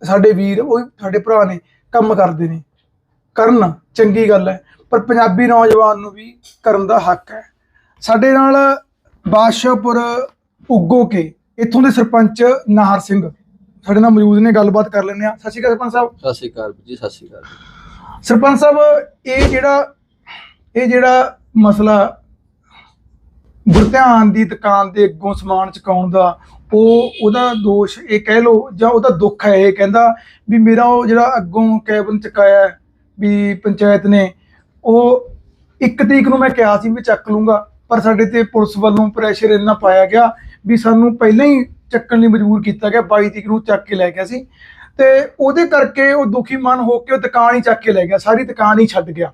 ਸਾਡੇ ਵੀਰ ਉਹ ਸਾਡੇ ਭਰਾ ਨੇ ਕੰਮ ਕਰਦੇ ਨੇ। ਕਰਨ ਚੰਗੀ ਗੱਲ ਹੈ ਪਰ ਪੰਜਾਬੀ ਨੌਜਵਾਨ ਨੂੰ ਵੀ ਕਰਨ ਦਾ ਹੱਕ ਹੈ। ਸਾਡੇ ਨਾਲ ਬਾਦਸ਼ਾਹਪੁਰ ਉਗੋ ਕੇ ਇੱਥੋਂ ਦੇ ਸਰਪੰਚ ਨਾਹਰ ਸਿੰਘ ਸਾਡੇ ਨਾਲ ਮੌਜੂਦ ਨੇ ਗੱਲਬਾਤ ਕਰ ਲੈਂਦੇ ਆ ਸਤਿ ਸ਼੍ਰੀ ਅਕਾਲ ਸਰਪੰਚ ਸਾਹਿਬ। ਸਤਿ ਸ਼੍ਰੀ ਅਕਾਲ ਜੀ ਸਤਿ ਸ਼੍ਰੀ ਅਕਾਲ। ਸਰਪੰਚ ਸਾਹਿਬ ਇਹ ਜਿਹੜਾ ਇਹ ਜਿਹੜਾ ਮਸਲਾ ਗੁਰਧਿਆਨ ਦੀ ਦੁਕਾਨ ਦੇ ਅੱਗੋਂ ਸਮਾਨ ਚੁਕਾਉਣ ਦਾ, ਉਹ ਉਹਦਾ ਦੋਸ਼ ਇਹ ਕਹਿ ਲਓ ਜਾਂ ਉਹਦਾ ਦੁੱਖ ਹੈ, ਇਹ ਕਹਿੰਦਾ ਵੀ ਮੇਰਾ ਉਹ ਜਿਹੜਾ ਅੱਗੋਂ ਕੈਬਨ ਚੁਕਾਇਆ ਵੀ ਪੰਚਾਇਤ ਨੇ, ਉਹ ਇੱਕ ਤਰੀਕ ਨੂੰ ਮੈਂ ਕਿਹਾ ਸੀ ਵੀ ਚੱਕ ਲੂੰਗਾ ਪਰ ਸਾਡੇ ਤੇ ਪੁਲਿਸ ਵੱਲੋਂ ਪ੍ਰੈਸ਼ਰ ਇੰਨਾ ਪਾਇਆ ਗਿਆ ਵੀ ਸਾਨੂੰ ਪਹਿਲਾਂ ਹੀ ਚੱਕਣ ਲਈ ਮਜਬੂਰ ਕੀਤਾ ਗਿਆ 22 ਤਰੀਕ ਨੂੰ ਚੱਕ ਕੇ ਲੈ ਗਿਆ ਸੀ। ਤੇ ਉਹਦੇ ਕਰਕੇ ਉਹ ਦੁਖੀ ਮਨ ਹੋ ਕੇ ਉਹ ਦੁਕਾਨ ਹੀ ਚੱਕ ਕੇ ਲੈ ਗਿਆ, ਸਾਰੀ ਦੁਕਾਨ ਹੀ ਛੱਡ ਗਿਆ।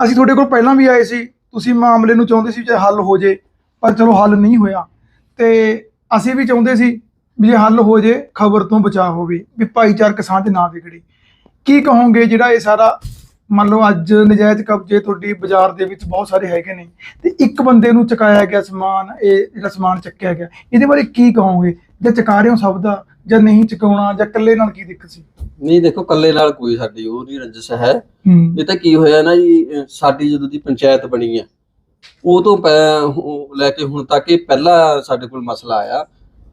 ਅਸੀਂ ਤੁਹਾਡੇ ਕੋਲ ਪਹਿਲਾਂ ਵੀ ਆਏ ਸੀ ਤੁਸੀਂ ਮਾਮਲੇ ਨੂੰ ਚਾਹੁੰਦੇ ਸੀ ਜੇ ਹੱਲ ਹੋ ਜੇ, ਪਰ ਚਲੋ ਹੱਲ ਨਹੀਂ ਹੋਇਆ। ਤੇ ਅਸੀਂ ਵੀ ਚਾਹੁੰਦੇ ਸੀ ਵੀ ਜੇ ਹੱਲ ਹੋ ਜੇ, ਖਬਰ ਤੋਂ ਬਚਾਅ ਹੋਵੇ, ਵੀ ਭਾਈਚਾਰਕ ਸਾਂਝ ਨਾ ਵਿਗੜੇ। ਕੀ ਕਹੋਗੇ ਜਿਹੜਾ ਇਹ ਸਾਰਾ ਮੰਨ ਲਓ ਅੱਜ ਨਜਾਇਜ਼ ਕਬਜ਼ੇ ਤੁਹਾਡੀ ਬਾਜ਼ਾਰ ਦੇ ਵਿੱਚ ਬਹੁਤ ਸਾਰੇ ਹੈਗੇ ਨੇ ਤੇ ਇੱਕ ਬੰਦੇ ਨੂੰ ਚੁਕਾਇਆ ਗਿਆ ਸਮਾਨ ਇਹ ਜਿਹੜਾ ਸਮਾਨ ਚੱਕਿਆ ਗਿਆ ਇਹਦੇ ਬਾਰੇ ਕੀ ਕਹੋਗੇ? ਜੇ ਚੁਕਾ ਰਹੇ ਹੋ ਸਭ ਦਾ ਜਾਂ ਨਹੀਂ ਚੁਕਾਉਣਾ ਜਾਂ ਇਕੱਲੇ ਨਾਲ ਕੀ ਦਿੱਕਤ ਸੀ? ਨਹੀਂ ਦੇਖੋ ਕੱਲੇ ਨਾਲ ਕੋਈ ਸਾਡੀ ਉਹ ਨਹੀਂ ਰੰਜਿਸ਼ ਹੈ। ਹੂੰ। ਇਹ ਤਾਂ ਕੀ ਹੋਇਆ ਨਾ ਜੀ ਅਹ ਸਾਡੀ ਜਦੋਂ ਦੀ ਪੰਚਾਇਤ ਬਣੀ ਹੈ ਉਹ ਤੋਂ ਪੈ- ਉਹ ਲੈ ਕੇ ਹੁਣ ਤੱਕ ਇਹ ਪਹਿਲਾ ਸਾਡੇ ਕੋਲ ਮਸਲਾ ਆਇਆ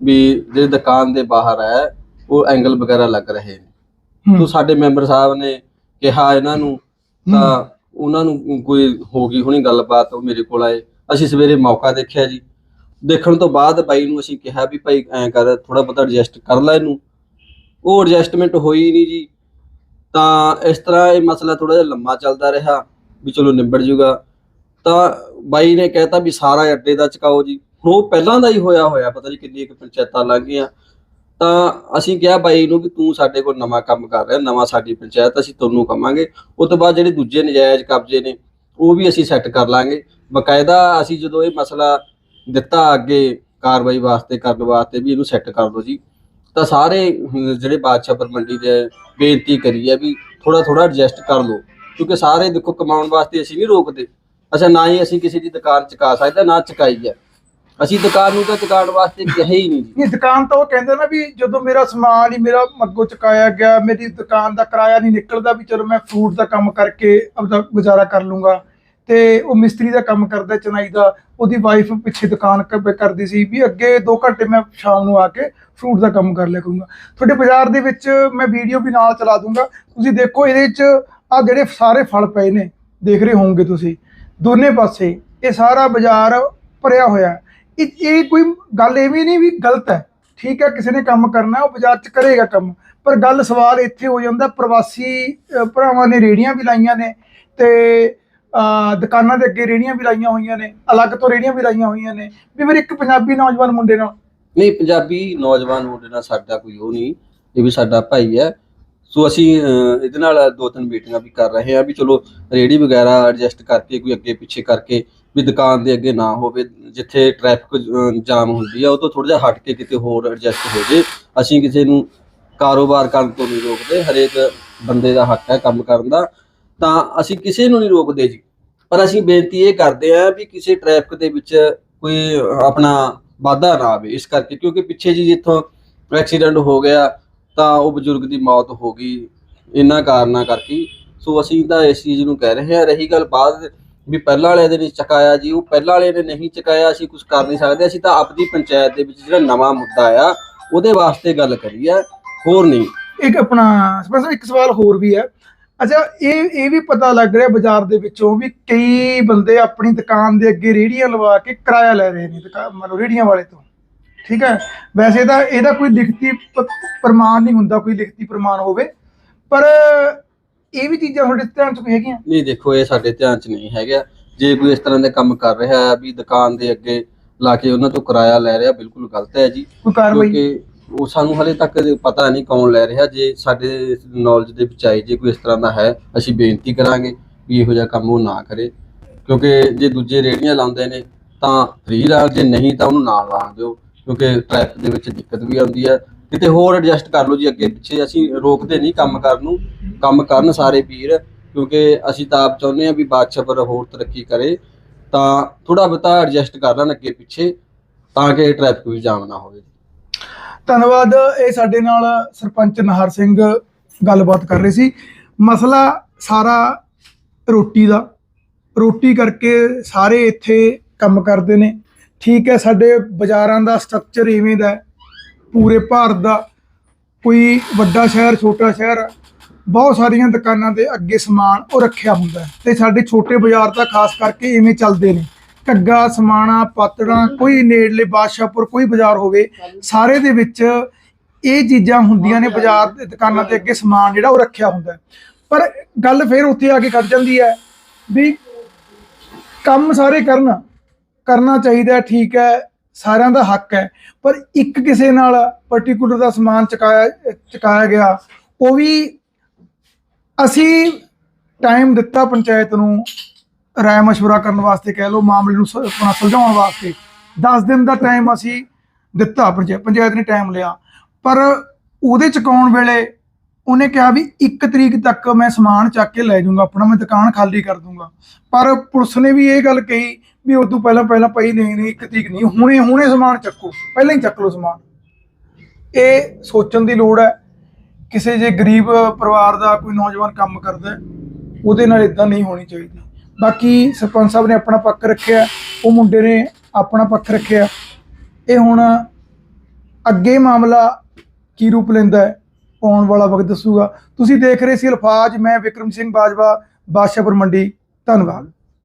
ਵੀ ਜਿਹੜੇ ਦੁਕਾਨ ਦੇ ਬਾਹਰ ਹੈ ਉਹ ਐਂਗਲ ਵਗੈਰਾ ਲੱਗ ਰਹੇ ਨੇ। ਤੋਂ ਸਾਡੇ ਮੈਂਬਰ ਸਾਹਿਬ ਨੇ ਕਿਹਾ ਇਹਨਾਂ ਨੂੰ ਤਾਂ ਉਹਨਾਂ ਨੂੰ ਕੋਈ ਹੋ ਗਈ ਹੋਣੀ ਗੱਲਬਾਤ ਉਹ ਮੇਰੇ ਕੋਲ ਆਏ। ਅਸੀਂ ਸਵੇਰੇ ਮੌਕਾ ਦੇਖਿਆ ਜੀ। ਦੇਖਣ ਤੋਂ ਬਾਅਦ ਬਾਈ ਨੂੰ ਅਸੀਂ ਕਿਹਾ ਵੀ ਭਾਈ ਐਂ ਕਰ ਥੋੜਾ ਬਹੁਤਾ ਐਡਜਸਟ ਕਰ ਲੈ ਇਹਨੂੰ। ਉਹ ਐਡਜਸਟਮੈਂਟ ਹੋਈ ਨਹੀਂ ਜੀ। ਤਾਂ ਇਸ ਤਰ੍ਹਾਂ ਇਹ ਮਸਲਾ ਥੋੜਾ ਜਿਹਾ ਲੰਮਾ ਚੱਲਦਾ ਰਿਹਾ ਵੀ ਚਲੋ ਨਿਬੜ ਜੂਗਾ। ਤਾਂ ਬਾਈ ਨੇ ਕਹਿਤਾ ਵੀ ਸਾਰਾ ਅੱਡੇ ਦਾ ਚਕਾਓ ਜੀ। ਹੁਣ ਉਹ ਪਹਿਲਾਂ ਦਾ ਹੀ ਹੋਇਆ ਹੋਇਆ ਪਤਾ ਨਹੀਂ ਕਿੰਨੀ ਕੁ ਪੰਚਾਇਤਾਂ ਗਈਆਂ ਤਾਂ ਅਸੀਂ ਕਿਹਾ ਬਾਈ ਨੂੰ ਵੀ ਤੂੰ ਸਾਡੇ ਕੋਲ ਨਵਾਂ ਕੰਮ ਕਰ ਰਿਹਾ, ਨਵਾਂ ਸਾਡੀ ਪੰਚਾਇਤ, ਅਸੀਂ ਤੁਹਾਨੂੰ ਕਵਾਂਗੇ ਉਸ ਤੋਂ ਬਾਅਦ ਜਿਹੜੇ ਦੂਜੇ ਨਜਾਇਜ਼ ਕਬਜ਼ੇ ਨੇ, ਉਹ ਵੀ ਅਸੀਂ ਸੈੱਟ ਕਰ ਲਾਂਗੇ। ਬਕਾਇਦਾ ਅਸੀਂ ਜਦੋਂ ਇਹ ਮਸਲਾ ਦਿੱਤਾ ਅੱਗੇ ਕਾਰਵਾਈ ਵਾਸਤੇ, ਕਰਨ ਵਾਸਤੇ ਵੀ ਇਹਨੂੰ ਸੈੱਟ ਕਰ ਦਿਓ ਜੀ। ਤਾਂ ਸਾਰੇ ਜਿਹੜੇ ਬਾਦਸ਼ਾਹਪੁਰ ਮੰਡੀ ਦੇ ਬੇਨਤੀ ਕਰੀ ਹੈ ਵੀ ਥੋੜਾ ਥੋੜਾ ਐਡਜਸਟ ਕਰ ਲਓ। ਕਿਉਂਕਿ ਸਾਰੇ ਦੇਖੋ ਕਮਾਉਣ ਵਾਸਤੇ ਅਸੀਂ ਨਹੀਂ ਰੋਕਦੇ। ਅੱਛਾ, ਨਾ ਹੀ ਅਸੀਂ ਕਿਸੇ ਦੀ ਦੁਕਾਨ ਚੁਕਾ ਸਕਦੇ, ਨਾ ਚੁਕਾਈ ਹੈ ਅਸੀਂ ਦੁਕਾਨ ਨੂੰ ਤਾਂ ਚੁਕਾਉਣ ਵਾਸਤੇ ਕਿਹਾ ਹੀ ਨਹੀਂ ਜੀ। ਇਹ ਦੁਕਾਨ ਤਾਂ ਉਹ ਕਹਿੰਦੇ ਨਾ ਵੀ ਜਦੋਂ ਮੇਰਾ ਸਮਾਨ ਹੀ ਮੇਰਾ ਮੱਗੋ ਚੁਕਾਇਆ ਗਿਆ, ਮੇਰੀ ਦੁਕਾਨ ਦਾ ਕਿਰਾਇਆ ਨਹੀਂ ਨਿਕਲਦਾ ਵੀ ਚਲੋ ਮੈਂ ਫਰੂਟ ਦਾ ਕੰਮ ਕਰਕੇ ਆਪਦਾ ਗੁਜ਼ਾਰਾ ਕਰ ਲੂੰਗਾ। ਤੇ ਉਹ ਮਿਸਤਰੀ ਦਾ ਕੰਮ ਕਰਦਾ ਚਨਾਈ ਦਾ, ਉਹਦੀ ਵਾਈਫ ਪਿੱਛੇ ਦੁਕਾਨ ਕਰਦੀ ਸੀ ਵੀ ਅੱਗੇ 2 ਘੰਟੇ ਮੈਂ ਸ਼ਾਮ ਨੂੰ ਆ ਕੇ ਫਰੂਟ ਦਾ ਕੰਮ ਕਰ ਲਿਆ ਕਰੂੰਗਾ। ਤੁਹਾਡੇ ਬਾਜ਼ਾਰ ਦੇ ਵਿੱਚ ਮੈਂ ਵੀਡੀਓ ਵੀ ਨਾਲ ਚਲਾ ਦੂੰਗਾ। ਤੁਸੀਂ ਦੇਖੋ ਇਹਦੇ ਵਿੱਚ ਆ ਜਿਹੜੇ ਸਾਰੇ ਫਲ ਪਏ ਨੇ, ਦੇਖ ਰਹੇ ਹੋਵੋਗੇ ਤੁਸੀਂ। ਦੋਨੇ ਪਾਸੇ ਇਹ ਸਾਰਾ ਬਾਜ਼ਾਰ ਭਰਿਆ ਹੋਇਆ ਹੈ। ਇਹ ਇਹ ਕੋਈ ਗੱਲ ਇਹ ਵੀ ਨਹੀਂ ਵੀ ਗਲਤ ਹੈ। ਠੀਕ ਹੈ, ਕਿਸੇ ਨੇ ਕੰਮ ਕਰਨਾ ਉਹ ਬਾਜ਼ਾਰ 'ਚ ਕਰੇਗਾ ਕੰਮ। ਪਰ ਗੱਲ ਸਵਾਲ ਇੱਥੇ ਹੋ ਜਾਂਦਾ, ਪ੍ਰਵਾਸੀ ਭਰਾਵਾਂ ਨੇ ਰੇੜੀਆਂ ਵੀ ਲਾਈਆਂ ਨੇ ਤੇ ਦੁਕਾਨਾਂ ਦੇ ਅੱਗੇ ਰੇੜੀਆਂ ਵੀ ਲਾਈਆਂ ਹੋਈਆਂ ਨੇ, ਅਲੱਗ ਤੋਂ ਰੇੜੀਆਂ ਵੀ ਲਾਈਆਂ ਹੋਈਆਂ ਨੇ। ਵੀ ਫਿਰ ਇੱਕ ਪੰਜਾਬੀ ਨੌਜਵਾਨ ਮੁੰਡੇ ਨਾਲ। ਨਹੀਂ, ਪੰਜਾਬੀ ਨੌਜਵਾਨ ਮੁੰਡੇ ਨਾਲ ਸਾਡਾ ਕੋਈ ਉਹ ਨਹੀਂ, ਇਹ ਵੀ ਸਾਡਾ ਭਾਈ ਹੈ। ਸੋ ਅਸੀਂ ਇਹਦੇ ਨਾਲ ਦੋ ਤਿੰਨ ਮੀਟਿੰਗਾਂ ਵੀ ਕਰ ਰਹੇ ਹਾਂ ਵੀ ਚਲੋ ਰੇੜੀ ਵਗੈਰਾ ਐਡਜਸਟ ਕਰਕੇ, ਕੋਈ ਅੱਗੇ ਪਿੱਛੇ ਕਰਕੇ ਵੀ ਦੁਕਾਨ ਦੇ ਅੱਗੇ ਨਾ ਹੋਵੇ, ਜਿੱਥੇ ਟ੍ਰੈਫਿਕ ਜਾਮ ਹੁੰਦੀ ਆ, ਉਹ ਤੋਂ ਥੋੜਾ ਜਿਹਾ ਹਟ ਕੇ ਕਿਤੇ ਹੋਰ ਐਡਜਸਟ ਹੋ ਜੇ। ਅਸੀਂ ਕਿਸੇ ਨੂੰ ਕਾਰੋਬਾਰ ਕਰਨ ਤੋਂ ਨਹੀਂ ਰੋਕਦੇ, ਹਰੇਕ ਬੰਦੇ ਦਾ ਹੱਕ ਹੈ ਕੰਮ ਕਰਨ ਦਾ। ਤਾਂ ਅਸੀਂ ਕਿਸੇ ਨੂੰ ਨਹੀਂ ਰੋਕਦੇ ਜੀ। ਪਰ ਅਸੀਂ ਬੇਨਤੀ ਇਹ ਕਰਦੇ ਹਾਂ ਵੀ ਕਿਸੇ ਟ੍ਰੈਫਿਕ ਦੇ ਵਿੱਚ ਕੋਈ ਆਪਣਾ ਵਾਧਾ ਨਾ ਆਵੇ ਇਸ ਕਰਕੇ, ਕਿਉਂਕਿ ਪਿੱਛੇ ਜੀ ਜਿੱਥੋਂ ਐਕਸੀਡੈਂਟ ਹੋ ਗਿਆ, ਤਾਂ ਉਹ ਬਜ਼ੁਰਗ ਦੀ ਮੌਤ ਹੋ ਗਈ। ਇਹਨਾਂ ਕਾਰਨਾਂ ਕਰਕੇ। ਸੋ ਅਸੀਂ ਤਾਂ ਇਸ ਚੀਜ਼ ਨੂੰ ਕਹਿ ਰਹੇ ਹਾਂ। ਰਹੀ ਗੱਲ ਬਾਅਦ ਵੀ ਪਹਿਲਾਂ ਵਾਲੇ ਦੇ ਨਹੀਂ ਚਕਾਇਆ ਜੀ, ਉਹ ਪਹਿਲਾਂ ਵਾਲੇ ਨੇ ਨਹੀਂ ਚਕਾਇਆ, ਅਸੀਂ ਕੁਝ ਕਰ ਨਹੀਂ ਸਕਦੇ, ਅਸੀਂ ਤਾਂ ਆਪਣੀ ਪੰਚਾਇਤ ਦੇ ਵਿੱਚ ਜਿਹੜਾ ਨਵਾਂ ਮੁੱਦਾ ਆ, ਉਹਦੇ ਵਾਸਤੇ ਗੱਲ ਕਰੀ ਆ, ਹੋਰ ਨਹੀਂ। ਇੱਕ ਆਪਣਾ ਸਪੈਸ਼ਲ ਇੱਕ ਸਵਾਲ ਹੋਰ ਵੀ ਹੈ ਅੱਛਾ, ਇਹ ਇਹ ਵੀ ਪਤਾ ਲੱਗ ਰਿਹਾ ਬਾਜ਼ਾਰ ਦੇ ਵਿੱਚੋਂ ਵੀ ਕਈ ਬੰਦੇ ਆਪਣੀ ਦੁਕਾਨ ਦੇ ਅੱਗੇ ਰੇੜੀਆਂ ਲਵਾ ਕੇ ਕਿਰਾਇਆ ਲੈ ਰਹੇ ਨੇ ਦੁਕਾਨ ਮਤਲਬ ਰੇੜੀਆਂ ਵਾਲੇ ਤੋਂ। ਠੀਕ ਹੈ? ਵੈਸੇ ਤਾਂ ਇਹਦਾ ਕੋਈ ਲਿਖਤੀ ਪ੍ਰਮਾਣ ਨਹੀਂ ਹੁੰਦਾ, ਕੋਈ ਲਿਖਤੀ ਪ੍ਰਮਾਣ ਹੋਵੇ। ਪਰ ਇਹ ਵੀ ਚੀਜ਼ਾਂ ਤੁਹਾਡੇ ਧਿਆਨ ਚ ਕੋਈ ਹੈਗੀਆਂ? ਨਹੀਂ ਦੇਖੋ ਇਹ ਸਾਡੇ ਧਿਆਨ 'ਚ ਨਹੀਂ ਹੈਗਾ। ਜੇ ਕੋਈ ਇਸ ਤਰ੍ਹਾਂ ਦੇ ਕੰਮ ਕਰ ਰਿਹਾ ਹੈ ਵੀ ਦੁਕਾਨ ਦੇ ਅੱਗੇ ਲਾ ਕੇ ਉਹਨਾਂ ਤੋਂ ਕਿਰਾਇਆ ਲੈ ਰਿਹਾ ਬਿਲਕੁਲ ਗਲਤ ਹੈ ਜੀ। ਕੋਈ ਕਾਰਵਾਈ? ਕਿਉਂਕਿ ਉਹ ਸਾਨੂੰ ਹਲੇ ਤੱਕ ਪਤਾ ਨਹੀਂ ਕੌਣ ਲੈ ਰਿਹਾ। ਜੇ ਸਾਡੇ ਨੌਲੇਜ ਦੇ ਵਿੱਚ ਆਈ ਜੇ ਕੋਈ ਇਸ ਤਰ੍ਹਾਂ ਦਾ ਹੈ ਅਸੀਂ ਬੇਨਤੀ ਕਰਾਂਗੇ ਵੀ ਇਹੋ ਜਿਹਾ ਕੰਮ ਉਹ ਨਾ ਕਰੇ। ਕਿਉਂਕਿ ਜੇ ਦੂਜੇ ਰੇੜੀਆਂ ਲਾਉਂਦੇ ਨੇ ਤਾਂ ਫ੍ਰੀ ਲਾ ਜੇ ਨਹੀਂ ਤਾਂ ਉਹਨੂੰ ਨਾ ਲਾਉਣ ਦਿਓ। ਕਿਉਂਕਿ ਟ੍ਰੈਫਿਕ ਦੇ ਵਿੱਚ ਦਿੱਕਤ ਵੀ ਆਉਂਦੀ ਹੈ। ਕਿਤੇ ਹੋਰ ਐਡਜਸਟ ਕਰ ਲਓ ਜੀ ਅੱਗੇ ਪਿੱਛੇ, ਅਸੀਂ ਰੋਕਦੇ ਨਹੀਂ ਕੰਮ ਕਰਨ ਨੂੰ, ਕੰਮ ਕਰਨ ਸਾਰੇ ਵੀਰ ਕਿਉਂਕਿ ਅਸੀਂ ਤਾਂ ਆਪ ਚਾਹੁੰਦੇ ਹਾਂ ਵੀ ਬਾਦਸ਼ਾਹਪੁਰ ਹੋਰ ਤਰੱਕੀ ਕਰੇ, ਤਾਂ ਥੋੜਾ ਬਹੁਤਾ ਐਡਜਸਟ ਕਰ ਲੈਣ ਅੱਗੇ ਪਿੱਛੇ, ਤਾਂ ਕਿ ਟ੍ਰੈਫਿਕ ਵੀ ਜਾਮ ਨਾ ਹੋਵੇ। ਧੰਨਵਾਦ, ਇਹ ਸਾਡੇ ਨਾਲ ਸਰਪੰਚ ਨਹਰ ਸਿੰਘ ਗੱਲਬਾਤ ਕਰ ਰਹੇ ਸੀ। ਮਸਲਾ ਸਾਰਾ ਰੋਟੀ ਦਾ, ਰੋਟੀ ਕਰਕੇ ਸਾਰੇ ਇੱਥੇ ਕੰਮ ਕਰਦੇ ਨੇ। ਠੀਕ ਹੈ, ਸਾਡੇ ਬਾਜ਼ਾਰਾਂ ਦਾ ਸਟਰਕਚਰ ਇਵੇਂ ਦਾ ਪੂਰੇ ਭਾਰਤ ਦਾ ਕੋਈ ਵੱਡਾ ਸ਼ਹਿਰ, ਛੋਟਾ ਸ਼ਹਿਰ, ਬਹੁਤ ਸਾਰੀਆਂ ਦੁਕਾਨਾਂ ਦੇ ਅੱਗੇ ਸਮਾਨ ਉਹ ਰੱਖਿਆ ਹੁੰਦਾ ਹੈ। ਤੇ ਸਾਡੇ ਛੋਟੇ ਬਾਜ਼ਾਰ ਤਾਂ ਖਾਸ ਕਰਕੇ ਇਵੇਂ ਚੱਲਦੇ ਨੇ। ਘੱਗਾ, ਸਮਾਣਾ, ਪਾਤੜਾਂ, ਕੋਈ ਨੇੜਲੇ ਬਾਦਸ਼ਾਹਪੁਰ, ਕੋਈ ਬਾਜ਼ਾਰ ਹੋਵੇ, ਸਾਰੇ ਦੇ ਵਿੱਚ ਇਹ ਚੀਜ਼ਾਂ ਹੁੰਦੀਆਂ ਨੇ ਬਾਜ਼ਾਰ ਦੇ ਦੁਕਾਨਾਂ ਦੇ ਅੱਗੇ ਸਮਾਨ ਜਿਹੜਾ ਉਹ ਰੱਖਿਆ ਹੁੰਦਾ ਪਰ ਗੱਲ ਫਿਰ ਉੱਥੇ ਆ ਕੇ ਖੜ ਜਾਂਦੀ ਹੈ ਵੀ ਕੰਮ ਸਾਰੇ ਕਰਨ, ਕਰਨਾ ਚਾਹੀਦਾ ਠੀਕ ਹੈ। ਸਾਰਿਆਂ ਦਾ ਹੱਕ ਹੈ। ਪਰ ਇੱਕ ਕਿਸੇ ਨਾਲ ਪਾਰਟਿਕੂਲਰ ਦਾ ਸਮਾਨ ਚਕਾਇਆ ਚਕਾਇਆ ਗਿਆ, ਉਹ ਵੀ ਅਸੀਂ ਟਾਈਮ ਦਿੱਤਾ ਪੰਚਾਇਤ ਨੂੰ ਰਾਏ ਮਸ਼ਵਰਾ ਕਰਨ ਵਾਸਤੇ ਕਹਿ ਲਓ, ਮਾਮਲੇ ਨੂੰ ਸ- ਆਪਣਾ ਸੁਲਝਾਉਣ ਵਾਸਤੇ। 10 ਦਿਨ ਦਾ ਟਾਈਮ ਅਸੀਂ ਦਿੱਤਾ ਪੰਚਾਇਤ ਪੰਚਾਇਤ ਨੇ ਟਾਈਮ ਲਿਆ। ਪਰ ਉਹਦੇ ਚੁਕਾਉਣ ਵੇਲੇ ਉਹਨੇ ਕਿਹਾ ਵੀ 1 ਤਰੀਕ ਤੱਕ ਮੈਂ ਸਮਾਨ ਚੱਕ ਕੇ ਲੈ ਜਾਊਂਗਾ, ਆਪਣਾ ਮੈਂ ਦੁਕਾਨ ਖਾਲੀ ਕਰ ਦੂੰਗਾ। ਪਰ ਪੁਲਿਸ ਨੇ ਵੀ ਇਹ ਗੱਲ ਕਹੀ ਵੀ ਉਹ ਤੋਂ ਪਹਿਲਾਂ ਪਹਿਲਾਂ ਪਈ ਨਹੀਂ ਨਹੀਂ 1 ਤਰੀਕ ਨਹੀਂ, ਹੁਣੇ ਹੁਣੇ ਸਮਾਨ ਚੱਕੋ, ਪਹਿਲਾਂ ਹੀ ਚੱਕ ਲਓ ਸਮਾਨ। ਇਹ ਸੋਚਣ ਦੀ ਲੋੜ ਹੈ, ਕਿਸੇ ਜੇ ਗਰੀਬ ਪਰਿਵਾਰ ਦਾ ਕੋਈ ਨੌਜਵਾਨ ਕੰਮ ਕਰਦਾ ਉਹਦੇ ਨਾਲ ਇਦਾਂ ਨਹੀਂ ਹੋਣੀ ਚਾਹੀਦੀ। ਬਾਕੀ ਸਰਪੰਚ ਸਾਹਿਬ ਨੇ ਆਪਣਾ ਪੱਖ ਰੱਖਿਆ, ਉਹ ਮੁੰਡੇ ਨੇ ਆਪਣਾ ਪੱਖ ਰੱਖਿਆ। ਇਹ ਹੁਣ ਅੱਗੇ ਮਾਮਲਾ ਕੀ ਰੂਪ ਲੈਂਦਾ ਹੈ? ਆਉਣ ਵਾਲਾ ਵਕਤ ਦੱਸੂਗਾ? ਤੁਸੀਂ ਦੇਖ ਰਹੇ ਸੀ ਅਲਫਾਜ਼, ਮੈਂ ਵਿਕਰਮ ਸਿੰਘ ਬਾਜਵਾ, ਬਾਦਸ਼ਾਹਪੁਰ ਮੰਡੀ, ਧੰਨਵਾਦ।